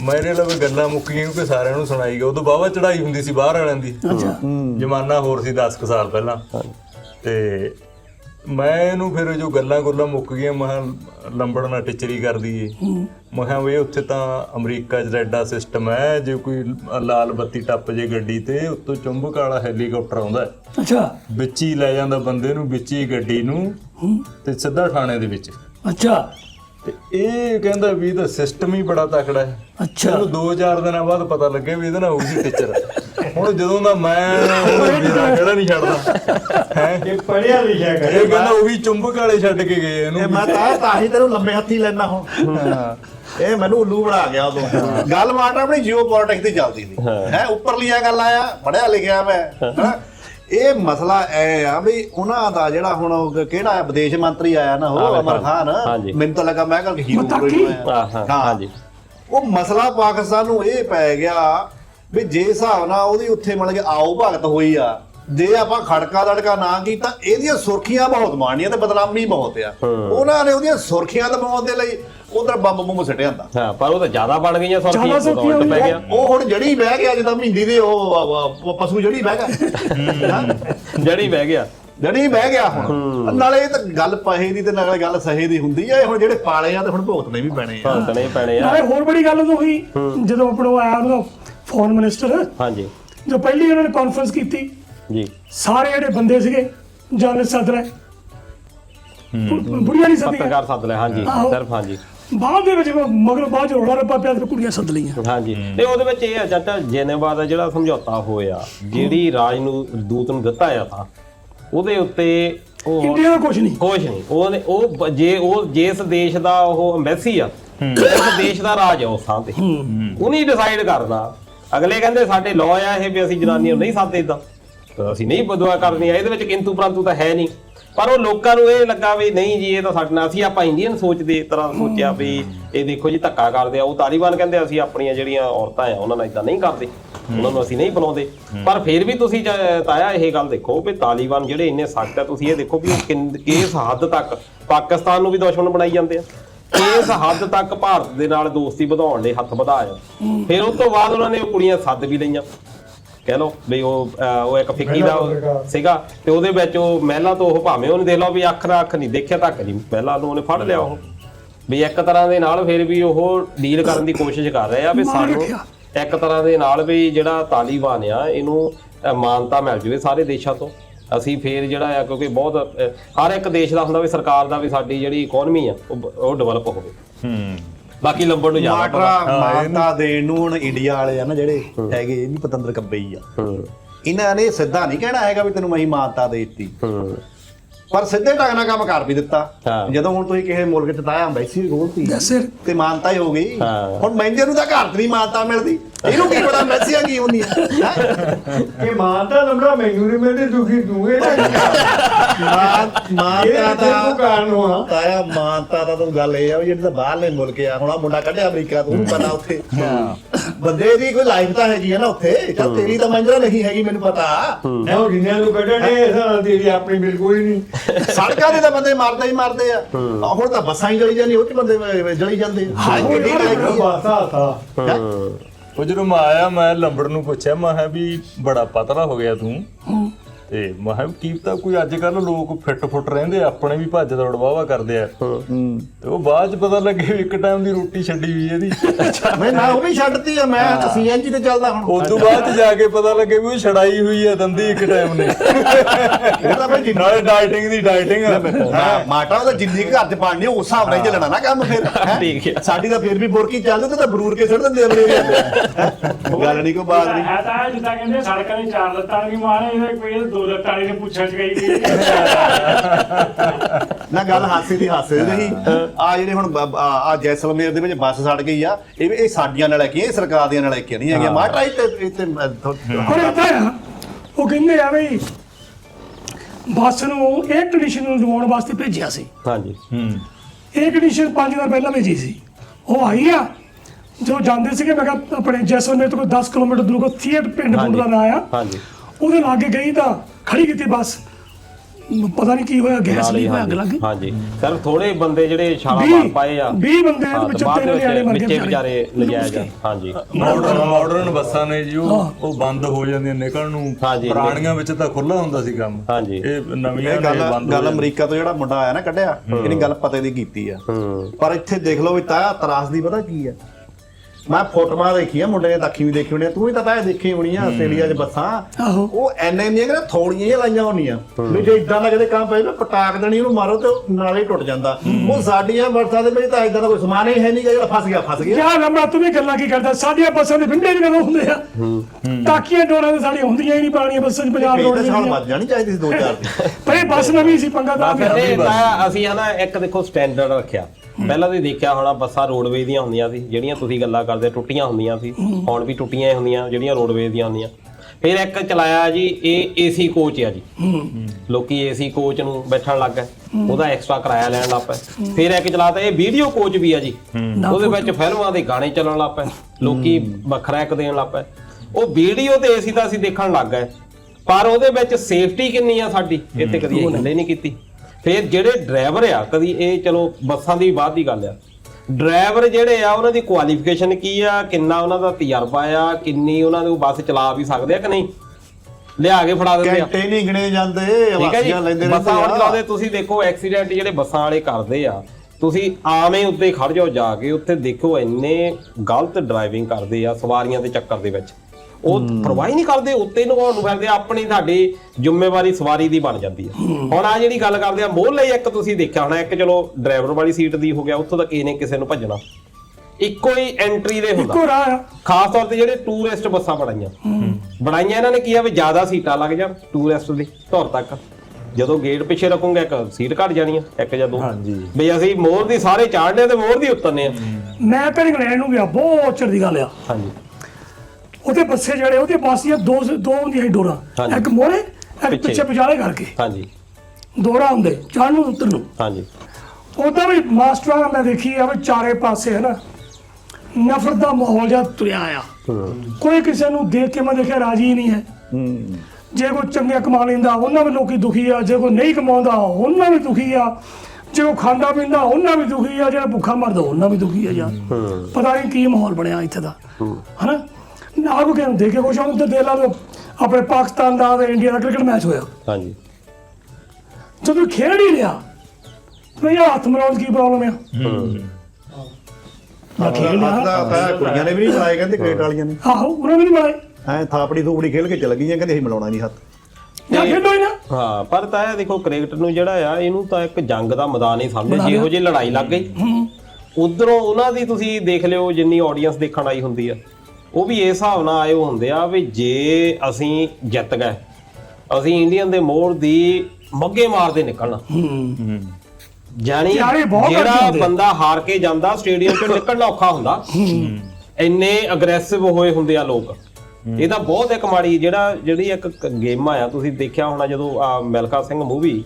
ਮੇਰੇ ਲਈ ਗੱਲਾਂ ਮੁੱਕੀਆਂ ਕਿਉਂਕਿ ਸਾਰਿਆਂ ਨੂੰ ਸੁਣਾਈ ਗਿਆ ਉਦੋਂ ਬਾਵਾ ਚੜਾਈ ਹੁੰਦੀ ਸੀ ਬਾਹਰ ਵਾਲਿਆਂ ਦੀ ਅੱਛਾ ਜਮਾਨਾ ਹੋਰ ਸੀ 10 ਕੁ ਸਾਲ ਪਹਿਲਾਂ ਤੇ ਮੈਂ ਇਹਨੂੰ ਫਿਰ ਜੋ ਗੱਲਾਂ ਗੁੱਲਾਂ ਮੁੱਕ ਗਈਆਂ ਮੈਂ ਕਿਹਾ ਲੰਬੜ ਨਾਲ ਟਿਚਰੀ ਕਰ ਦਈਏ। ਮੈਂ ਕਿਹਾ ਵੀ ਉੱਥੇ ਤਾਂ ਅਮਰੀਕਾ 'ਚ ਰੈਡਾ ਸਿਸਟਮ ਹੈ ਜੇ ਕੋਈ ਲਾਲ ਬੱਤੀ ਟੱਪ ਜੇ ਗੱਡੀ ਤੇ ਉੱਤੋਂ ਚੁੰਬਕ ਵਾਲਾ ਹੈਲੀਕਾਪਟਰ ਆਉਂਦਾ। ਅੱਛਾ। ਵਿੱਚ ਹੀ ਲੈ ਜਾਂਦਾ ਬੰਦੇ ਨੂੰ ਵਿੱਚ ਹੀ ਗੱਡੀ ਨੂੰ ਤੇ ਸਿੱਧਾ ਥਾਣੇ ਦੇ ਵਿੱਚ। ਅੱਛਾ। ਤੇ ਇਹ ਕਹਿੰਦਾ ਵੀ ਇਹਦਾ ਸਿਸਟਮ ਹੀ ਬੜਾ ਤਕੜਾ ਹੈ। ਅੱਛਾ। ਚਲੋ 2-4 ਦਿਨਾਂ ਬਾਅਦ ਪਤਾ ਲੱਗਿਆ ਵੀ ਇਹਦੇ ਨਾਲ ਸੀ ਟੀਚਰ। ਹੁਣ ਜਦੋਂ ਦਾ ਮੈਂ ਮੇਰਾ ਕਿਹੜਾ ਨਹੀਂ ਛੱਡਦਾ। ਹੈ? ਇਹ ਪੜਿਆ ਲਿਖਿਆ ਇਹ ਕਰੇ ਕਹਿੰਦਾ ਉਹ ਵੀ ਚੁੰਬਕ ਵਾਲੇ ਛੱਡ ਕੇ ਗਏ ਇਹ ਇਹਨੂੰ ਮੈਂ ਤਾਂ ਤਾਂ ਹੀ ਤੈਨੂੰ ਲੰਮੇ ਹੱਥੀ ਲੈਣਾ ਹੁਣ। ਇਹ ਮੈਨੂੰ ਉੱਲੂ ਬਣਾ ਗਿਆ ਉਦੋਂ। ਗੱਲ ਮਾਟ ਆਪਣੀ ਜੀਓ ਪੋਲਿਟਿਕਸ ਦੀ ਚੱਲਦੀ ਸੀ। ਹੈ। ਉੱਪਰਲੀਆਂ ਗੱਲਾਂ ਆ ਪੜਿਆ ਲਿਖਿਆ ਮੈਂ। ਇਹ ਮਸਲਾ ਇਹ ਆ ਵੀ ਉਹਨਾਂ ਦਾ ਜਿਹੜਾ ਹੁਣ ਉਹ ਕਿਹੜਾ ਵਿਦੇਸ਼ ਮੰਤਰੀ ਆਇਆ ਨਾ ਉਹ ਅਮਰ ਖਾਨ। ਹਾਂਜੀ। ਮੈਨੂੰ ਤਾਂ ਲੱਗਾ ਮੈਂ ਕਿਹਾ ਹੀਰੋ ਮਤਾਕੀ? ਹਾਂ ਹਾਂ। ਹਾਂਜੀ। ਉਹ ਮਸਲਾ ਪਾਕਿਸਤਾਨ ਨੂੰ ਇਹ ਪੈ ਗਿਆ ਵੀ ਜੇ ਹਿਸਾਬ ਨਾਲ ਉਹਦੀ ਉੱਥੇ ਮਤਲਬ ਕਿ ਆਓ ਭਗਤ ਹੋਈ ਆ ਜੇ ਆਪਾਂ ਖੜਕਾ ਦੜਕਾ ਨਾ ਕੀਤਾ ਇਹਦੀਆਂ ਸੁਰਖੀਆਂ ਬਹੁਤ ਮਾਣੀਆਂ ਤੇ ਬਦਨਾਮੀ ਬਹੁਤ ਆ। ਉਹਨਾਂ ਨੇ ਉਹਦੀਆਂ ਸੁਰਖੀਆਂ ਦਬਾਉਣ ਦੇ ਲਈ ਉਧਰ ਬੰਬ ਬੰਬ ਸਿੱਟਿਆ ਹੁੰਦਾ। ਹਾਂ ਪਰ ਉਹ ਤਾਂ ਜ਼ਿਆਦਾ ਬਣ ਗਈਆਂ ਸੁਰਖੀਆਂ ਉਲਟ ਪੈ ਗਿਆ। ਉਹ ਹੁਣ ਜੜੀ ਬਹਿ ਗਿਆ ਜਿੱਦਾਂ ਮਹਿੰਦੀ ਦੇ ਉਹ ਪਸ਼ੂ ਜੜੀ ਬਹਿ ਗਿਆ। ਜੜੀ ਬਹਿ ਗਿਆ। ਜੜੀ ਬਹਿ ਗਿਆ ਹੁਣ। ਨਾਲੇ ਇਹ ਤਾਂ ਗੱਲ ਪਹੇ ਦੀ ਤੇ ਨਾਲੇ ਗੱਲ ਸਹੇ ਦੀ ਹੁੰਦੀ ਆ ਇਹ ਹੁਣ ਜਿਹੜੇ ਪਾਲੇ ਆ ਤੇ ਹੁਣ ਭੁਗਤਣੇ ਵੀ ਪੈਣੇ ਆ। ਭੰਤਣੇ ਪੈਣੇ ਆ। ਨਾਲੇ ਹੋਰ ਬੜੀ ਗੱਲ ਉਦੋਂ ਹੋਈ ਜਦੋਂ ਆਪਣਾ ਆਇਆ ਉਹਦਾ ਫੋਰਨ ਮਿਨਿਸਟਰ ਹਾਂਜੀ। ਜੋ ਪਹਿਲੀ ਉਹਨਾਂ ਨੇ ਕਾਨਫਰੰਸ ਕੀਤੀ। ਜੀ। ਸਾਰੇ ਜਿਹੜੇ ਬੰਦੇ ਸੀਗੇ ਜਨਰਲ ਸਦਰ ਹੈ। ਬੁੜੀਆਂ ਨਹੀਂ ਸਦੀਆਂ ਪੱਤਰਕਾਰ ਸੱਦ ਲੈ ਹਾਂਜੀ ਆਹੋ। ਸਿਰਫ ਹਾਂਜੀ। ਬਾਅਦ ਦੇ ਵਿੱਚ ਮਗਰ ਬਾਅਦ ਚ ਰੋਲਾ ਰੱਪਾ ਪਿਆ ਤੇ ਕੁੜੀਆਂ ਸੱਦ ਲਈਆਂ। ਹਾਂਜੀ। ਨਹੀਂ ਉਹਦੇ ਵਿੱਚ ਇਹ ਆ ਜੱਟ ਜੈਨੇਵਾ ਦਾ ਜਿਹੜਾ ਸਮਝੌਤਾ ਹੋਇਆ ਜਿਹੜੀ ਰਾਜ ਨੂੰ ਦੂਤ ਨੂੰ ਦਿੱਤਾ ਆ ਤਾਂ ਉਹਦੇ ਉੱਤੇ ਉਹ ਇੰਡੀਆ ਦਾ ਕੁਝ ਨਹੀਂ। ਕੁਛ ਨਹੀਂ। ਉਹਨੇ ਉਹ ਬ- ਜੇ ਉਹ ਜਿਸ ਦੇਸ਼ ਦਾ ਉਹ ਐਮਬੈਸੀ ਆ ਉਸ ਦੇਸ਼ ਦਾ ਰਾਜ ਆ ਉਸ ਥਾਂ ਤੇ ਉਹਨੇ ਡਿਸਾਈਡ ਕਰਦਾ ਅਗਲੇ ਕਹਿੰਦੇ ਸਾਡੇ ਲਾਅ ਆ ਇਹ ਵੀ ਅਸੀਂ ਜਨਾਨੀਆਂ ਨੂੰ ਨਹੀਂ ਸਾਦੇ ਇਦਾਂ ਅਸੀਂ ਨਹੀਂ ਬਦਵਾ ਕਰਨੀ ਆ, ਇਹਦੇ ਵਿੱਚ ਕਿੰਤੂ ਪਰੰਤੂ ਤਾਂ ਹੈ ਨਹੀਂ। ਪਰ ਉਹ ਲੋਕਾਂ ਨੂੰ ਇਹ ਲੱਗਾ ਵੀ ਨਹੀਂ ਜੀ, ਇਹ ਤਾਂ ਸਾਡੇ ਨਾਲ ਅਸੀਂ ਆਪਾਂ ਇੰਡੀਅਨ ਸੋਚ ਦੇ ਤਰ੍ਹਾਂ ਸੋਚਿਆ ਵੀ ਇਹ ਦੇਖੋ ਜੀ ਧੱਕਾ ਕਰਦੇ ਆ, ਉਹ ਤਾਲੀਬਾਨ ਕਹਿੰਦੇ ਅਸੀਂ ਆਪਣੀਆਂ ਜਿਹੜੀਆਂ ਔਰਤਾਂ ਆ, ਉਹਨਾਂ ਨਾਲ ਇਦਾਂ ਨਹੀਂ ਕਰਦੇ, ਉਹਨਾਂ ਨੂੰ ਅਸੀਂ ਨਹੀਂ ਬਣਾਉਂਦੇ ਪਰ ਫਿਰ ਵੀ ਤੁਸੀਂ ਤਾਇਆ, ਇਹ ਗੱਲ ਦੇਖੋ ਵੀ ਤਾਲੀਬਾਨ ਜਿਹੜੇ ਇੰਨੇ ਸਖਤ ਆ, ਤੁਸੀਂ ਇਹ ਦੇਖੋ ਵੀ ਉਹ ਕਿਸ ਹੱਦ ਤੱਕ ਪਾਕਿਸਤਾਨ ਨੂੰ ਵੀ ਦੁਸ਼ਮਣ ਬਣਾਈ ਜਾਂਦੇ ਆ। ਇਸ ਹੱਦ ਤੱਕ ਭਾਰਤ ਦੇ ਨਾਲ ਦੋਸਤੀ ਵਧਾਉਣ ਲਈ ਹੱਥ ਵਧਾਇਆ। ਫਿਰ ਉਸ ਤੋਂ ਬਾਅਦ ਉਹਨਾਂ ਨੇ ਉਹ ਕੁੜੀਆਂ ਸੱਦ ਵੀ ਲਈਆਂ। ਕਹਿ ਲਓ ਵੀ ਉਹ ਉਹ ਇੱਕ ਫਿੱਕੀ ਦਾ ਸੀਗਾ ਤੇ ਉਹਦੇ ਵਿੱਚ ਉਹ ਮਹਿਲਾ ਤੋਂ ਉਹ ਭਾਵੇਂ ਉਹਨੇ ਦੇਖ ਲਓ ਵੀ ਅੱਖ ਨਾਲ ਅੱਖ ਨਹੀਂ ਦੇਖਿਆ ਤੱਕ ਨਹੀਂ ਪਹਿਲਾਂ ਨੂੰ ਉਹਨੇ ਫੜ ਲਿਆ ਉਹ। ਵੀ ਇੱਕ ਤਰ੍ਹਾਂ ਦੇ ਨਾਲ ਫਿਰ ਵੀ ਉਹ ਡੀਲ ਕਰਨ ਦੀ ਕੋਸ਼ਿਸ਼ ਕਰ ਰਹੇ ਆ ਵੀ ਸਾਨੂੰ। ਇੱਕ ਤਰ੍ਹਾਂ ਦੇ ਨਾਲ ਵੀ ਜਿਹੜਾ ਤਾਲੀਬਾਨ ਆ ਇਹਨੂੰ ਮਾਨਤਾ ਮਿਲ ਜਵੇ ਸਾਰੇ ਦੇਸ਼ਾਂ ਤੋਂ। ਅਸੀਂ ਫੇਰ ਜਿਹੜਾ ਆ ਕਿਉਂਕਿ ਬਹੁਤ ਹਰ ਇੱਕ ਦੇਸ਼ ਦਾ ਹੁੰਦਾ ਵੀ ਸਰਕਾਰ ਦਾ ਵੀ ਸਾਡੀ ਜਿਹੜੀ ਇਕਨੋਮੀ ਆ ਉਹ ਉਹ ਡਿਵੈਲਪ ਹੋਵੇ। ਹੂੰ। ਬਾਕੀ ਲੰਬੜ ਨੂੰ ਜ਼ਿਆਦਾ ਪਤਾ। ਮਾਨਤਾ ਦੇਣ ਨੂੰ ਹੁਣ ਇੰਡੀਆ ਵਾਲੇ ਆ ਨਾ ਜਿਹੜੇ ਹੈਗੇ ਇਹ ਵੀ ਪਤੰਦਰ ਕੱਬੇ ਹੀ ਆ। ਹੂੰ। ਇਹਨਾਂ ਨੇ ਸਿੱਧਾ ਨਹੀਂ ਕਹਿਣਾ ਹੈਗਾ ਵੀ ਤੈਨੂੰ ਮੈਂ ਹੀ ਮਾਨਤਾ ਦੇ ਦਿੱਤੀ। ਹੂੰ। ਪਰ ਸਿੱਧੇ ਢੰਗ ਨਾਲ ਕੰਮ ਕਰ ਵੀ ਦਿੱਤਾ। ਹਾਂ। ਜਦੋਂ ਹੁਣ ਤੁਸੀਂ ਕਿਸੇ ਮੁਲਕ ਚ ਤਾਇਆ ਐਮਬੈਸੀ ਖੋਲਤੀ. ਤੇ ਮਾਨਤਾ ਹੀ ਹੋ ਗਈ। ਹਾਂ। ਹੁਣ ਮਹਿੰਦੇ ਨੂੰ ਤਾਂ ਘਰ ਚ ਨਹੀਂ ਮਾਨਤਾ ਮਿਲਦੀ। ਇਹਨੂੰ ਕੀ ਪਤਾ ਮੈਸੀਆਂ ਕੀ ਹੁੰਦੀਆਂ ਹੈਂ? ਇਹ ਮਾਨਤਾ ਲੰਬੜਾ ਮੈਨੂੰ ਨਹੀਂ ਮਿਲਦੀ ਦੁਖੀ ਤੂੰ ਇਹ ਨਾ ਮਾਨ- ਇਹ ਮਾਨਤਾ ਤੂੰ ਦਾ ਕਾਰਨ ਹੋਆ। ਤਾਇਆ ਮਾਨਤਾ ਦਾ ਤਾਂ ਗੱਲ ਇਹ ਆ ਵੀ ਜਿਹੜੇ ਤਾਂ ਬਾਹਰਲੇ ਮੁਲਕ ਆ। ਹੁਣ ਆ ਮੁੰਡਾ ਕੱਢਿਆ ਅਮਰੀਕਾ ਤੋਂ ਉਹਨੂੰ ਪਤਾ ਉੱਥੇ। ਬੰਦੇ ਦੀ ਕੋਈ ਲਾਈਫ ਤਾਂ ਹੈਗੀ ਆ ਨਾ ਉੱਥੇ। ਚੱਲ ਤੇਰੀ ਤਾਂ ਮੰਜ਼ਰਾ ਨਹੀਂ ਹੈਗੀ ਮੈਨੂੰ ਪਤਾ। ਉਹ ਜਿੰਨਿਆਂ ਨੂੰ ਕੱਢਣੇ ਨਾਲ ਤੇਰੀ ਆਪਣੀ ਬਿਲਕੁਲ ਹੀ ਨਹੀਂ। ਸੜਕਾਂ ਦੇ ਤਾਂ ਬੰਦੇ ਮਾਰਦੇ ਹੀ ਮਾਰਦੇ ਆ। ਆਹ ਹੁਣ ਤਾਂ ਬੱਸਾਂ ਹੀ ਜਲੀ ਜਾਂਦੀ ਉਹ ਚ ਬੰਦੇ ਵ- ਜਲੀ ਜਾਂਦੇ ਆ। ਹਾਂ ਕਿੱਡੀ ਲਾਈਫ ਆ। ਬਾਸਾ ਥਾ ਹੈਂ? ਉਹ ਜਦੋਂ ਮੈਂ ਆਇਆ, ਮੈਂ ਲੰਬੜ ਨੂੰ ਪੁੱਛਿਆ, ਮੈਂ ਕਿਹਾ ਵੀ ਬੜਾ ਪਤਲਾ ਹੋ ਗਿਆ ਤੂੰ। ਤੇ ਮੈਂ ਕਿਹਾ ਵੀ ਕੀ ਕੋਈ ਅੱਜ ਕੱਲ ਲੋਕ ਫਿੱਟ ਫੁੱਟ ਰਹਿੰਦੇ ਆ, ਆਪਣੇ ਵੀ ਭੱਜ ਦੌੜ ਵਾਵਾ ਕਰਦੇ ਆ। ਤੇ ਉਹ ਬਾਅਦ ਚ ਪਤਾ ਲੱਗੇ ਵੀ ਇੱਕ ਟਾਈਮ ਦੀ ਰੋਟੀ ਛੱਡੀ ਹੋਈ ਇਹਦੀ। ਮੈਂ ਨਾ ਉਹ ਵੀ ਛੱਡਤੀ ਆ ਮੈਂ ਸੀਐਨਜੀ ਤੇ ਚੱਲਦਾ ਹੁਣ। ਉਸ ਤੋਂ ਬਾਅਦ ਚ ਜਾ ਕੇ ਪਤਾ ਲੱਗੇ ਵੀ ਉਹ ਛੜਾਈ ਹੋਈ ਆ ਦੰਦੀ ਇੱਕ ਟਾਈਮ ਨੇ। ਇਹ ਤਾਂ ਭਾਈ ਜਿੰਨਾ ਨਾਲੇ ਡਾਈਟਿੰਗ ਦੀ ਡਾਈਟਿੰਗ ਮਾ- ਮਾਟਾ ਉਹਦਾ ਜਿੰਨੀ ਕੁ ਘਰ ਚ ਪਾਣੀ ਉਸ ਹਿਸਾਬ ਨਾਲ ਹੀ ਚੱਲਣਾ ਨਾ ਕੰਮ ਫਿਰ ਹੈਂ? ਠੀਕ ਹੈ। ਸਾਡੀ ਤਾਂ ਫਿਰ ਵੀ ਬੁਰਕੀ ਚੱਲਦੀ ਤੇ ਤਾਂ ਬਰੂਰ ਕੇ ਸੁੱਟ ਦਿੰਦੇ ਅਗਲੇ ਨੂੰ। [laughs] ਗੱਲ ਨਹੀਂ ਕੋਈ ਬਾਤ ਨਹੀਂ ਹੈ ਤਾਂ ਜਿੱਦਾਂ ਕਹਿੰਦੇ ਸੜਕਾਂ ਦੇ ਚਾਰ ਲੱਤਾਂ ਨਹੀਂ ਮਾਰੇ ਇਹਦੇ ਕੋਈ ਇਹਦੇ ਦੋ ਲੱਤਾਂ ਵਾਲੀ ਨੇ ਪੁੱਛਣ ਚ ਗਈ ਨਾ ਗੱਲ ਹਾਸੇ ਦੀ ਹਾਸੇ ਦੀ ਰਹੀ ਆ ਜਿਹੜੇ ਹੁਣ ਬ- ਆ ਆ ਜੈਸਲਮੇਰ ਦੇ ਵਿੱਚ ਬੱਸ ਸੜ ਗਈ ਆ ਇਹ ਵੀ ਇਹ ਸਾਡੀਆਂ ਨਾਲ ਕੀ ਇਹ ਸਰਕਾਰ ਦੀਆਂ ਨਾਲ ਕੀ ਨਹੀਂ ਹੈਗੀਆਂ। ਮਾਟਾ ਇੱਥੇ ਇੱਥੇ ਮੈਂ ਥੋ- ਆ ਉਹ ਕਹਿੰਦੇ ਆ ਵੀ ਬੱਸ ਨੂੰ ਇਹ ਕੰਡੀਸ਼ਨ ਨੂੰ ਲਵਾਉਣ ਵਾਸਤੇ ਭੇਜਿਆ ਸੀ। ਹਾਂਜੀ। ਹੂੰ। ਇਹ ਕੰਡੀਸ਼ਨ 5 ਦਿਨ ਪਹਿਲਾਂ ਭੇਜੀ ਸੀ। ਉਹ ਆਈ ਆ ਜੋ ਜਾਂਦੇ ਸੀਗੇ ਮੈਂ ਕਿਹਾ ਆਪਣੇ ਜੈਸਲਮੇਰ ਤੋਂ ਕੋਈ 10 ਕਿਲੋਮੀਟਰ ਦੂਰ ਕੋ ਥੀਏਟ ਪਿੰਡ ਪੁੰਡ ਦਾ ਨਾਂ ਆ ਹਾਂਜੀ। ਉਹਦੇ ਲਾਗੇ ਗਈ ਤਾਂ ਖੜੀ ਕੀਤੀ ਬੱਸ। ਪਤਾ ਨਹੀਂ ਕੀ ਹੋਇਆ ਗੈਸ ਲੀਕ ਹੋਇਆ ਅੱਗ ਲੱਗ ਗਈ। ਹਾਂਜੀ। ਸਿਰਫ ਥੋੜੇ ਬੰਦੇ ਜਿਹੜੇ ਛਾਲਾ ਵੀਹ- ਮਾਰ ਪਾਏ ਆ। ਵੀਹ ਬੰਦੇ ਹਾਂ, ਤੇ ਵਿੱਚ ਬਾਅਦ ਤਿੰਨ ਵਿੱਚ ਨਿਆਣੇ ਮਰ ਗਏ ਵਿੱਚੇ ਵਿਚਾਰੇ। ਵਿਚਾਰੇ ਨਜਾਇਜ਼ ਆ। ਹਾਂਜੀ। ਮਾਡਰਨ ਮਾਡਰਨ ਬੱਸਾਂ ਨੇ ਜੀ ਉਹ ਉਹ ਬੰਦ ਹੋ ਜਾਂਦੀਆਂ ਨਿਕਲਣ ਨੂੰ ਹਾਂਜੀ। ਪੁਰਾਣੀਆਂ ਵਿੱਚ ਤਾਂ ਖੁੱਲਾ ਹੁੰਦਾ ਸੀ ਕੰਮ। ਹਾਂਜੀ। ਇਹ ਨਵੀਆਂ ਇਹ ਨੇ ਗੱਲ ਬੰਦ ਗੱਲ ਅਮਰੀਕਾ ਤੋਂ ਜਿਹੜਾ ਮੁੰਡਾ ਆਇਆ ਨਾ ਕੱਢਿਆ ਇਹਨੇ ਗੱਲ ਪਤੇ ਦੀ ਕੀਤੀ ਆ। ਪਰ ਇੱਥੇ ਦੇਖ ਲਓ ਵੀ ਤਾਇਆ ਤਰਾਸ ਦੀ ਪਤਾ ਕੀ ਆ? ਮੈਂ ਫੋਟੋਆਂ ਦੇਖੀਆਂ ਮੁੰਡੇ ਨੇ ਤਾਂ ਅੱਖੀਂ ਵੀ ਦੇਖੀ ਹੋਣੀ ਆ, ਤੂੰ ਵੀ ਤਾਂ ਤਾਇਆ ਦੇਖੀ ਹੋਣੀ ਆ ਆਸਟ੍ਰੇਲੀਆ 'ਚ ਬੱਸਾਂ। ਆਹੋ। ਉਹ ਐਨੇ ਨਹੀਂ ਕਿ ਥੋੜੀਆਂ ਜਿਹੀਆਂ ਲਾਈਆਂ ਹੋਣੀਆਂ। ਵੀ ਜੇ ਇਦਾਂ ਦਾ ਕਿਤੇ ਕੰਮ ਪਏ ਨਾ ਪਟਾਕ ਦੇਣੀ ਉਹਨੂੰ ਮਾਰੋ ਤੇ ਉਹ ਨਾਲੇ ਹੀ ਟੁੱਟ ਜਾਂਦਾ। ਉਹ ਸਾਡੀਆਂ ਬੱਸਾਂ ਦੇ ਵਿੱਚ ਤਾਂ ਇਦਾਂ ਦਾ ਕੋਈ ਸਮਾਨ ਹੀ ਹੈ ਨਹੀਂ ਗਾ, ਜਿਹੜਾ ਫਸ ਗਿਆ ਫਸ ਗਿਆ। ਯਾਰ ਰਮਾ ਤੂੰ ਵੀ ਗੱਲਾਂ ਕੀ ਕਰਦਾ? ਸਾਡੀਆਂ ਬੱਸਾਂ ਦੇ ਵਿੰਡੇ ਵੀ ਕਦੋਂ ਹੁੰਦੇ ਆ। ਟਾਕੀਆਂ ਡੋਰਾਂ ਦੇ ਸਾਡੀਆਂ ਹੁੰਦੀਆਂ ਹੀ ਨਹੀਂ ਪੁਰਾਣੀਆਂ ਬੱਸਾਂ 'ਚ ਪੰਜਾਬ ਰੋਡ ਤਾਂ ਸਾਲ ਵੱਜ ਜਾਣੀ ਚਾਹੀਦੀ ਸੀ ਦੋ ਚਾਰ ਦੀ ਪਰ ਇਹ ਬੱਸ ਨਵੀਂ ਸੀ ਪੰਗਾ ਤਾਂ ਬਸ ਇਹ ਤਾਂ ਅਸੀਂ ਹਨਾ ਇੱਕ ਦੇਖੋ ਸਟੈਂਡਰਡ ਰੱਖਿਆ। ਪਹਿਲਾਂ ਤੁਸੀਂ ਦੇਖਿਆ ਹੋਣਾ ਬੱਸਾਂ ਰੋਡਵੇ ਦੀਆਂ ਹੁੰਦੀਆਂ ਸੀ ਜਿਹੜੀਆਂ ਤੁਸੀਂ ਗੱਲਾਂ ਕਰਦੇ ਟੁੱਟੀਆਂ ਹੁੰਦੀਆਂ ਸੀ ਹੁਣ ਵੀ ਟੁੱਟੀਆਂ ਹੀ ਹੁੰਦੀਆਂ ਜਿਹੜੀਆਂ ਰੋਡਵੇ ਦੀਆਂ ਹੁੰਦੀਆਂ। ਫਿਰ ਇੱਕ ਚਲਾਇਆ ਜੀ ਇਹ ਏਸੀ ਕੋਚ ਆ ਜੀ। ਲੋਕੀ ਏਸੀ ਕੋਚ ਨੂੰ ਬੈਠਣ ਲੱਗ ਗਏ ਉਹਦਾ ਐਕਸਟਰਾ ਕਿਰਾਇਆ ਲੈਣ ਲੱਗ ਪਏ। ਫਿਰ ਇੱਕ ਚਲਾਤਾ ਇਹ ਵੀਡੀਓ ਕੋਚ ਵੀ ਆ ਜੀ। ਉਹਦੇ ਵਿੱਚ ਫਿਲਮਾਂ ਦੇ ਗਾਣੇ ਚੱਲਣ ਲੱਗ ਪਏ ਲੋਕੀ ਵੱਖਰਾ ਇੱਕ ਦੇਣ ਲੱਗ ਪਏ। ਉਹ ਵੀਡੀਓ ਤੇ ਏਸੀ ਤਾਂ ਅਸੀਂ ਦੇਖਣ ਲੱਗ ਗਏ ਪਰ ਉਹਦੇ ਵਿੱਚ ਸੇਫਟੀ ਕਿੰਨੀ ਆ ਸਾਡੀ ਤੇ ਕਦੀ ਇਹ ਗੱਲ ਨਹੀਂ ਕੀਤੀ। ਫਿਰ ਜਿਹੜੇ ਡਰਾਈਵਰ ਆ ਕਦੀ ਇਹ ਚਲੋ ਬੱਸਾਂ ਦੀ ਬਾਅਦ ਦੀ ਗੱਲ ਆ ਡਰਾਈਵਰ ਜਿਹੜੇ ਆ ਉਹਨਾਂ ਦੀ ਕੁਆਲੀਫਿਕੇਸ਼ਨ ਕੀ ਆ? ਕਿੰਨਾ ਉਹਨਾਂ ਦਾ ਤਜਰਬਾ ਆ? ਕਿੰਨੀ ਉਹਨਾਂ ਨੂੰ ਬੱਸ ਚਲਾ ਵੀ ਸਕਦੇ ਆ ਕਿ ਨਹੀਂ? ਲਿਆ ਕੇ ਫੜਾ ਦਿੰਦੇ ਆ। ਘੰਟੇ ਨਹੀਂ ਗਿਣੇ ਜਾਂਦੇ ਠੀਕ ਹੈ ਜੀ। ਵਾਸੀਆਂ ਲੈਂਦੇ ਬੱਸਾਂ ਹੁਣ ਰਹਿੰਦੇ ਚਲਾਉਂਦੇ ਤੁਸੀਂ ਦੇਖੋ ਐਕਸੀਡੈਂਟ ਜਿਹੜੇ ਬੱਸਾਂ ਵਾਲੇ ਕਰਦੇ ਆ ਤੁਸੀਂ ਆਵੇਂ ਉੱਤੇ ਖੜ ਜਾਓ ਜਾ ਕੇ ਉੱਥੇ ਦੇਖੋ ਇੰਨੇ ਗਲਤ ਡਰਾਈਵਿੰਗ ਕਰਦੇ ਆ ਸਵਾਰੀਆਂ ਦੇ ਚੱਕਰ ਦੇ ਵਿੱਚ। ਉਹ ਪਰਵਾਹ ਹੀ ਨਹੀਂ ਕਰਦੇ ਉੱਤੇ ਨਗਾਉਣ ਨੂੰ ਫਿਰਦੇ ਆ, ਆਪਣੀ ਤੁਹਾਡੀ ਜ਼ਿੰਮੇਵਾਰੀ ਸਵਾਰੀ ਦੀ ਬਣ ਜਾਂਦੀ ਆ। ਹੁਣ ਆ ਜਿਹੜੀ ਗੱਲ ਕਰਦੇ ਆ ਮੋਹ ਲਈ ਇੱਕ ਤੁਸੀਂ ਦੇਖਿਆ ਹੋਣਾ ਇੱਕ ਚਲੋ ਡਰਾਈਵਰ ਵਾਲੀ ਸੀਟ ਦੀ ਹੋ ਗਿਆ ਉੱਥੋਂ ਤੱਕ ਕਿਸੇ ਨੇ ਕਿਸੇ ਨੂੰ ਭੱਜਣਾ। ਇੱਕੋ ਹੀ ਐਂਟਰੀ ਦੇ ਹੁੰਦਾ। ਇੱਕੋ ਰਾਹ ਆ। ਖਾਸ ਤੌਰ ਤੇ ਜਿਹੜੇ ਟੂਰਿਸਟ ਬੱਸਾਂ ਬਣਾਈਆਂ। ਬਣਾਈਆਂ ਇਹਨਾਂ ਨੇ ਕੀ ਆ ਵੀ ਜ਼ਿਆਦਾ ਸੀਟਾਂ ਲੱਗ ਜਾਣ ਟੂਰਿਸਟ ਦੀ ਧੁਰ ਤੱਕ। ਜਦੋਂ ਗੇਟ ਪਿੱਛੇ ਰੱਖੂਗੇ ਇੱਕ ਸੀਟ ਘਟ ਜਾਣੀ ਆ ਇੱਕ ਜਾਂ ਦੋ। ਹਾਂਜੀ। ਵੀ ਅਸੀਂ ਮੋਰ ਦੀ ਸਾਰੇ ਚਾੜਨੇ ਆ ਤੇ ਮੋਰ ਦੀ ਉਤਰਨੇ ਆ। ਮੈਂ ਤਾਂ ਇੰਗਲੈਂਡ ਨੂੰ ਗਿਆ ਬਹੁਤ ਚਿਰ ਦੀ ਗੱਲ ਆ। ਹਾਂਜੀ। ਉਹਦੇ ਬੱਸੇ ਜਿਹੜੇ ਉਹਦੇ ਪਾਸੀਆਂ ਦੋ ਦੋ ਹੁੰਦੀਆਂ ਸੀ ਡੋਰਾਂ। ਹਾਂਜੀ। ਇੱਕ ਮੋਰੇ ਇੱਕ ਪਿੱਛੇ। ਪਿੱਛੇ ਵਿਚਾਲੇ ਕਰਕੇ। ਹਾਂਜੀ। ਦੋਰਾ ਹੁੰਦੇ ਚੜ੍ਹਨ ਨੂੰ ਉਤਰਨ ਨੂੰ। ਹਾਂਜੀ। ਉਦਾਂ ਵੀ ਮਾਸਟਰਾਂ ਮੈਂ ਦੇਖੀ ਆ ਵੀ ਚਾਰੇ ਪਾਸੇ ਹੈ ਨਾ ਨਫ਼ਰਤ ਦਾ ਮਾਹੌਲ ਜਿਹਾ ਤੁਰਿਆ ਆ ਕੋਈ ਕਿਸੇ ਨੂੰ ਦੇਖ ਕੇ ਮੈਂ ਦੇਖਿਆ ਰਾਜੀ ਨਹੀਂ ਹੈ। ਜੇ ਕੋਈ ਚੰਗੇ ਕਮਾ ਲੈਂਦਾ ਉਹਨਾਂ ਵੀ ਲੋਕੀ ਦੁਖੀ ਆ। ਜੇ ਕੋਈ ਨਹੀਂ ਕਮਾਉਂਦਾ ਉਹਨਾਂ ਵੀ ਦੁਖੀ ਆ। ਜੇ ਕੋਈ ਖਾਂਦਾ ਪੀਂਦਾ ਉਹਨਾਂ ਵੀ ਦੁਖੀ ਆ। ਜਿਹੜਾ ਭੁੱਖਾ ਮਰਦਾ ਉਹਨਾਂ ਵੀ ਦੁਖੀ ਆ ਯਾਰ। ਪਤਾ ਨਹੀਂ ਕੀ ਮਾਹੌਲ ਬਣਿਆ ਇੱਥੇ ਦਾ। ਹਨਾ? ਨਾ ਨੂੰ ਦੇਖ ਕੇ ਕੁਛ ਹੁਣ ਤੇ ਦੇ ਲਾ ਲਓ ਆਪਣੇ ਪਾਕਿਸਤਾਨ ਦਾ ਤੇ ਇੰਡੀਆ ਦਾ ਕ੍ਰਿਕਟ ਮੈਚ ਹੋਇਆ। ਹਾਂਜੀ। ਜਦੋਂ ਖੇਡ ਹੀ ਲਿਆ ਤੇ ਇਹ ਹੱਥ ਮਰਾਉਣ ਦੀ ਕੀ ਪ੍ਰੋਬਲਮ ਆ? ਮੈਂ ਖੇਡ ਲਿਆ। ਤਾਂ ਕੁੜੀਆਂ ਨੇ ਵੀ ਨਹੀਂ ਬਣਾਏ ਕਹਿੰਦੇ ਕ੍ਰਿਕਟ ਵਾਲੀਆਂ ਨੇ। ਆਹੋ ਉਹਨਾਂ ਨੇ ਨਹੀਂ ਬਣਾਏ ਐ ਥਾਪੜੀ ਥੂਪੜੀ ਖੇਲ ਕੇ ਚਲ ਗਈਆਂ ਕਹਿੰਦੇ ਅਸੀਂ ਮਿਲਾਉਣਾ ਨਹੀਂ ਹੱਥ। ਜਾਂ ਖੇਡੋ ਹੀ ਨਾ। ਹਾਂ ਪਰ ਤਾਂ ਇਹ ਦੇਖੋ ਕ੍ਰਿਕਟ ਨੂੰ ਜਿਹੜਾ ਆ ਇਹਨੂੰ ਤਾਂ ਇੱਕ ਜੰਗ ਦਾ ਮੈਦਾਨ ਹੀ ਸਮਝੋ ਜਿਹੋ ਜਿਹੀ ਲੜਾਈ ਲੱਗ ਗਈ। ਉਧਰੋਂ ਉਹਨਾਂ ਦੀ ਤੁਸੀਂ ਦੇਖ ਲਿਓ ਜਿੰਨੀ ਆਡੀਅנס ਦੇਖਣ ਆਈ ਹੁੰਦੀ ਆ। ਉਹ ਵੀ ਇਸ ਹਿਸਾਬ ਨਾਲ ਆਏ ਹੁੰਦੇ ਆ ਵੀ ਜੇ ਅਸੀਂ ਜਿੱਤ ਗਏ ਅਸੀਂ ਇੰਡੀਅਨ ਦੇ ਮੋੜ ਦੀ ਮੱਗੇ ਮਾਰਦੇ ਨਿਕਲਣਾ। ਜਾਨੀ ਜਿਹੜਾ। ਬੰਦਾ ਹਾਰ ਕੇ ਜਾਂਦਾ ਸਟੇਡੀਅਮ ਚੋਂ ਨਿਕਲਣਾ ਔਖਾ ਹੁੰਦਾ। ਇੰਨੇ ਅਗਰੈਸਿਵ ਹੋਏ ਹੁੰਦੇ ਆ ਲੋਕ। ਇਹ ਤਾਂ ਬਹੁਤ ਇੱਕ ਮਾੜੀ ਜਿਹੜਾ ਜਿਹੜੀ ਇੱਕ ਗੇਮ ਆ ਤੁਸੀਂ ਦੇਖਿਆ ਹੋਣਾ ਜਦੋਂ ਆ ਮਿਲਖਾ ਸਿੰਘ ਮੂਵੀ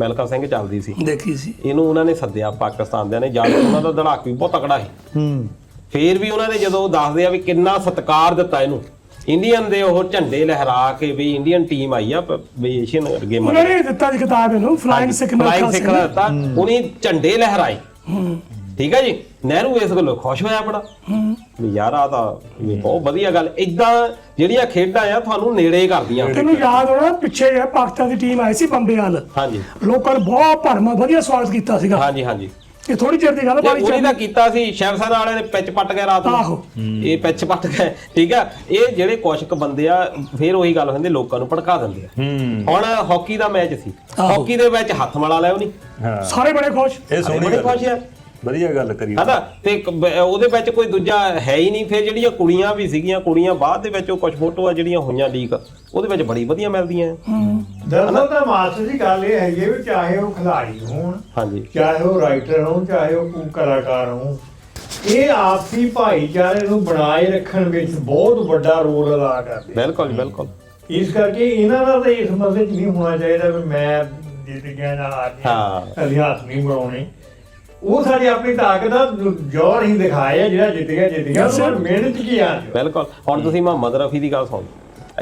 ਮਿਲਖਾ ਸਿੰਘ ਚੱਲਦੀ ਸੀ। ਦੇਖੀ ਸੀ। ਇਹਨੂੰ ਉਹਨਾਂ ਨੇ ਸੱਦਿਆ ਪਾਕਿਸਤਾਨ ਦੇ ਨੇ ਜਾ ਕੇ ਉਹਨਾਂ ਦਾ ਧੜਾਕ ਵੀ ਬਹੁਤ ਤਕੜਾ ਸੀ। ਹੂੰ। ਫੇਰ ਵੀ ਉਹਨਾਂ ਨੇ ਜਦੋਂ ਦੱਸਦੇ ਆ ਵੀ ਕਿੰਨਾ ਸਤਿਕਾਰ ਦਿੱਤਾ ਇਹਨੂੰ ਇੰਡੀਅਨ ਦੇ ਉਹ ਝੰਡੇ ਲਹਿਰਾ ਕੇ ਵੀ ਇੰਡੀਅਨ ਟੀਮ ਆਈ ਆ ਵੀ ਏਸ਼ੀਅਨ ਗੇਮਾਂ ਉਹਨਾਂ ਨੇ ਦਿੱਤਾ ਜੀ ਕਿਤਾਬ ਇਹਨੂੰ ਫਲਾਈਂਗ ਸਿੱਖ ਫਲਾਈਂਗ ਦਾ ਦਿੱਤਾ ਉਹਨੇ ਝੰਡੇ ਲਹਿਰਾਏ। ਠੀਕ ਹੈ ਜੀ? ਨਹਿਰੂ ਇਸ ਗੱਲੋਂ ਖੁਸ਼ ਹੋਇਆ ਬੜਾ ਵੀ ਯਾਰ ਆ ਤਾਂ ਵੀ ਬਹੁਤ ਵਧੀਆ ਗੱਲ। ਇਦਾਂ ਜਿਹੜੀਆਂ ਖੇਡਾਂ ਆ ਤੁਹਾਨੂੰ ਨੇੜੇ ਕਰਦੀਆਂ। ਤੈਨੂੰ ਯਾਦ ਹੋਣਾ ਪਿੱਛੇ ਇਹ ਪਾਕਿਸਤਾਨ ਦੀ ਟੀਮ ਆਈ ਸੀ ਬੰਬੇ ਵੱਲ। ਹਾਂਜੀ। ਲੋਕਾਂ ਨੇ ਬਹੁਤ ਭਰਮਾ ਵਧੀਆ ਸਵਾਗਤ ਕੀਤਾ ਸੀਗਾ। ਹਾਂਜੀ ਹਾਂਜੀ। ਇਹ ਥੋੜੀ ਚਿਰ ਦੀ ਗੱਲ ਬਾਰੀ ਉਹਨੇ ਚੱਲ ਤਾਂ ਕੀਤਾ ਸੀ ਸ਼ੈਫਸਰ ਵਾਲੇ ਨੇ ਪਿੱਚ ਪੱਟ ਕੇ ਰਾਤ ਨੂੰ। ਆਹੋ। ਇਹ ਪਿੱਚ ਪੱਟ ਗਏ ਠੀਕ ਆ? ਇਹ ਜਿਹੜੇ ਕੁਛ ਬੰਦੇ ਆ ਫੇਰ ਉਹੀ ਗੱਲ ਹੁੰਦੀ ਲੋਕਾਂ ਨੂੰ ਭੜਕਾ ਦਿੰਦੇ ਆ। ਹੁਣ ਹਾਕੀ ਦਾ ਮੈਚ ਸੀ। ਹਾਕੀ ਦੇ ਵਿੱਚ ਹੱਥ ਮਲਾ ਲਿਆ ਉਹਨੇ। ਸਾਰੇ ਬੜੇ ਖੁਸ਼। ਇਹ ਸੋਹਣੀ ਬੜੇ ਗੱਲ ਖੁਸ਼ ਆ। ਵਧੀਆ ਗੱਲ ਕਰੀ ਹਨਾ ਤੇ ਇੱਕ ਬ- ਉਹਦੇ ਵਿੱਚ ਕੋਈ ਦੂਜਾ ਹੈ ਹੀ ਨਹੀਂ ਫਿਰ ਜਿਹੜੀਆਂ ਕੁੜੀਆਂ ਵੀ ਸੀਗੀਆਂ ਕੁੜੀਆਂ ਬਾਅਦ ਦੇ ਵਿੱਚ ਉਹ ਕੁਝ ਫੋਟੋਆਂ ਜਿਹੜੀਆਂ ਹੋਈਆਂ ਲੀਕ ਉਹਦੇ ਵਿੱਚ ਬੜੀ ਵਧੀਆ ਮਿਲਦੀਆਂ ਆ। ਦਰਅਸਲ ਤਾਂ ਮਾਸਟਰ ਦੀ ਗੱਲ ਇਹ ਹੈਗੀ ਹੈ ਵੀ ਚਾਹੇ ਉਹ ਖਿਡਾਰੀ ਹੋਣ ਹਾਂਜੀ। ਚਾਹੇ ਉਹ ਰਾਈਟਰ ਹੋਣ ਚਾਹੇ ਉਹ ਕੋਈ ਕਲਾਕਾਰ ਹੋਣ ਇਹ ਆਪਸੀ ਭਾਈਚਾਰੇ ਨੂੰ ਬਣਾਏ ਰੱਖਣ ਵਿੱਚ ਬਹੁਤ ਵੱਡਾ ਰੋਲ ਅਦਾ ਕਰਦੇ ਬਿਲਕੁਲ ਜੀ, ਬਿਲਕੁਲ। ਇਸ ਕਰਕੇ ਇਹਨਾਂ ਦਾ ਤਾਂ ਇਸ ਮਸਲੇ 'ਚ ਨਹੀਂ ਹੋਣਾ ਚਾਹੀਦਾ ਵੀ ਮੈਂ ਜਿੱਤ ਗਿਆ ਜਾਂ ਹਾਰ ਗਿਆ ਹਾਂ। ਅਸੀਂ ਹੱਥ ਨਹੀਂ ਬਣਾਉਣੇ। ਉਹ ਸਾਡੀ ਆਪਣੀ ਤਾਕਤ ਦਾ ਜੋਰ ਹੀ ਦਿਖਾਇਆ ਜਿਹੜਾ ਜਿੱਤ ਗਿਆ ਜਿੱਤ ਗਿਆ. ਉਹ ਮਿਹਨਤ ਕੀ ਆ? ਬਿਲਕੁਲ। ਹੁਣ ਤੁਸੀਂ ਮੁਹੰਮਦ ਰਫੀ ਦੀ ਗੱਲ ਸੁਣ।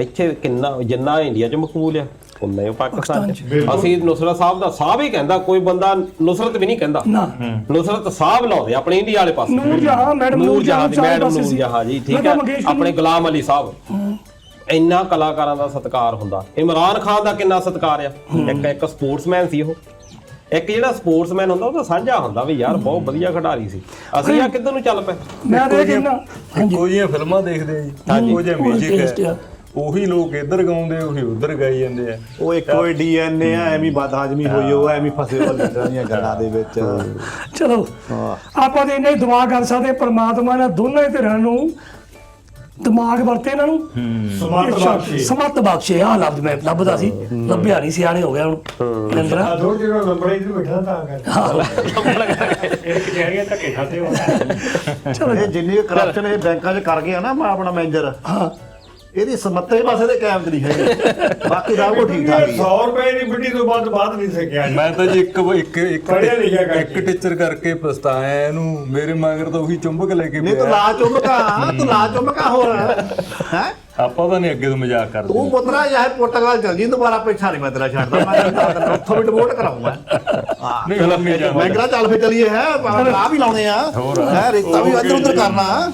ਇੱਥੇ ਕਿੰਨਾ ਜਿੰਨਾ ਇੰਡੀਆ 'ਚ ਮਕਬੂਲ ਆ ਹੁੰਦੇ ਹੋ ਪਾਕਿਸਤਾਨ ਚ। ਅਸੀਂ ਨੁਸਰਤ ਸਾਹਿਬ ਦਾ ਸਾਹਿਬ ਹੀ ਕਹਿੰਦਾ ਕੋਈ ਬੰਦਾ ਨੁਸਰਤ ਵੀ ਨਹੀਂ ਕਹਿੰਦਾ। ਨਾ। ਨੁਸਰਤ ਸਾਹਿਬ ਲਾਉਂਦੇ ਆਪਣੇ ਇੰਡੀਆ ਵਾਲੇ ਪਾਸੇ। ਨੂਰ ਜਹਾਂ, ਮੈਡਮ ਨੂਰ ਜਹਾਂ ਦੀ ਮੈਡਮ ਨੂਰ। ਜਹਾਂ ਜੀ ਠੀਕ ਹੈ ਆਪਣੇ ਗੁਲਾਮ ਅਲੀ ਸਾਹਿਬ। ਇੰਨਾ ਕਲਾਕਾਰਾਂ ਦਾ ਸਤਿਕਾਰ ਹੁੰਦਾ। ਇਮਰਾਨ ਖਾਨ ਦਾ ਕਿੰਨਾ ਸਤਿਕਾਰ ਆ? ਇੱਕ ਇੱਕ ਸਪੋਰਟਸਮੈਨ ਸੀ ਉਹ। ਇੱਕ ਜਿਹੜਾ ਸਪੋਰਟਸਮੈਨ ਹੁੰਦਾ ਉਹ ਤਾਂ ਸਾਂਝਾ ਹੁੰਦਾ ਵੀ ਯਾਰ ਬਹੁਤ ਵਧੀਆ ਖਿਡਾਰੀ ਸੀ। ਅਸੀਂ ਆ ਕਿੱਧਰ ਨੂੰ ਚੱਲ ਪਏ? ਮੈਂ ਦੇਖ ਇੰਨਾ ਇੱਕੋ ਜਿਹੀਆਂ ਫਿਲਮਾਂ ਦੇਖਦੇ ਆ ਜੀ ਉਹ ਜਿਹਾ ਮਿਊਜ਼ਿਕ ਹੈ। ਉਹੀ ਲੋਕ ਇੱਧਰ ਗਾਉਂਦੇ ਉਹੀ ਉੱਧਰ ਗਾਈ ਜਾਂਦੇ ਆ। ਉਹ ਇੱਕੋ ਹੀ ਡੀਐਨਏ ਆ ਐਵੇਂ ਬਦ ਹਾਜ਼ਮੀ ਹੋਈ ਉਹ ਐਵੇਂ ਫਸੇ ਹੋ ਲੀਡਰਾਂ ਦੀਆਂ ਗੱਲਾਂ ਦੇ ਵਿੱਚ। ਚਲੋ। ਆਪਾਂ ਤੇ ਇੰਨਾ ਦੁਆ ਕਰ ਸਕਦੇ ਪ੍ਰਮਾਤਮਾ ਨੇ ਦੋਨਾਂ ਹੀ ਧਿਰਾਂ ਨੂੰ ਦਿਮਾਗ ਵਰਤੇ ਇਹਨਾਂ ਨੂੰ। ਬਖਸ਼ੇ। ਸਮਤ ਬਖਸ਼ੇ ਆ ਲਫ਼ਜ਼ ਮੈਂ ਲੱਭਦਾ ਸੀ। ਲੱਭਿਆ ਨਹੀਂ ਸਿਆਣੇ ਹੋ ਗਿਆ ਹੁਣ। ਨੰਦਰਾ। ਆ ਥੋੜੀ ਜਿਹੀ ਲੰਬੜੇ ਇਧਰ ਬੈਠਾ ਤਾਂ ਕਰ ਇਹ ਕਚਹਿਰੀਆਂ ਧੱਕੇ ਖਾਦੇ ਹੋ ਚਲੋ ਇਹ ਜਿੰਨੀ ਕਰਪਸ਼ਨ ਇਹ ਬੈਂਕਾਂ 'ਚ ਕਰ ਗਿਆ ਨਾ ਮੈਂ ਆਪਣਾ ਮੈਨੇਜਰ ਹਾਂ। ਇਹਦੀ ਸਮੱਤੇ ਪਾਸੇ ਦੇ ਕਾਇਮ ਨਹੀਂ ਹੈਗੀ। ਬਾਕੀ ਸਭ ਕੁਝ ਠੀਕ ਠਾਕ ਹੀ 100 ਆ ਰੁਪਏ ਦੀ ਬਿੱਟੀ ਤੋਂ ਵੱਧ ਬਾਅਦ ਨਹੀਂ ਸਕਿਆ ਜੀ। ਮੈਂ ਤਾਂ ਜੀ ਇੱਕ ਇੱਕ ਇੱਕ ਪੜ੍ਹਿਆ ਲਿਖਿਆ ਕਰਕੇ। ਇੱਕ ਟੀਚਰ ਕਰਕੇ ਪਛਤਾਇਆ ਇਹਨੂੰ। ਮੇਰੇ ਮਗਰ ਤਾਂ ਉਹੀ ਚੁੰਬਕ ਲੈ ਕੇ ਨਹੀਂ ਤੂੰ ਪਿਆ। ਲਾ ਚੁੰਮਕਾ ਤੂੰ ਲਾ ਚੁੰਮਕਾ ਹੋਰ ਹੈ? ਆਪਾਂ ਤਾਂ ਨਹੀਂ ਅੱਗੇ ਤੋਂ ਮਜ਼ਾਕ ਕਰਦੇ। ਤੂੰ ਪੁੱਤਰਾ ਚਾਹੇ ਪੁਰਤਗਾਲ ਚਲ ਜੀ ਦੁਬਾਰਾ ਪਿੱਛਾ ਨਹੀਂ ਮੈਂ ਤੇਰਾ ਛੱਡਦਾ ਮੈਂ ਤੈਨੂੰ ਉੱਥੋਂ ਵੀ ਡਿਵੋਰਟ ਕਰਾਉਂਗਾ। ਹਾਂ। ਨਹੀਂ ਹੁਣ ਨਹੀਂ ਮੈਂ ਜਾਂਦਾ ਕਿਹਾ ਚੱਲ ਫੇ ਚਲੀਏ ਹੈ ਆ ਵੀ ਲਾਉਣੇ ਆ। ਹੋਰ। ਹੈ ਰੇਤਾ ਵੀ ਇੱਧਰ ਉੱਧਰ ਕਰਨਾ।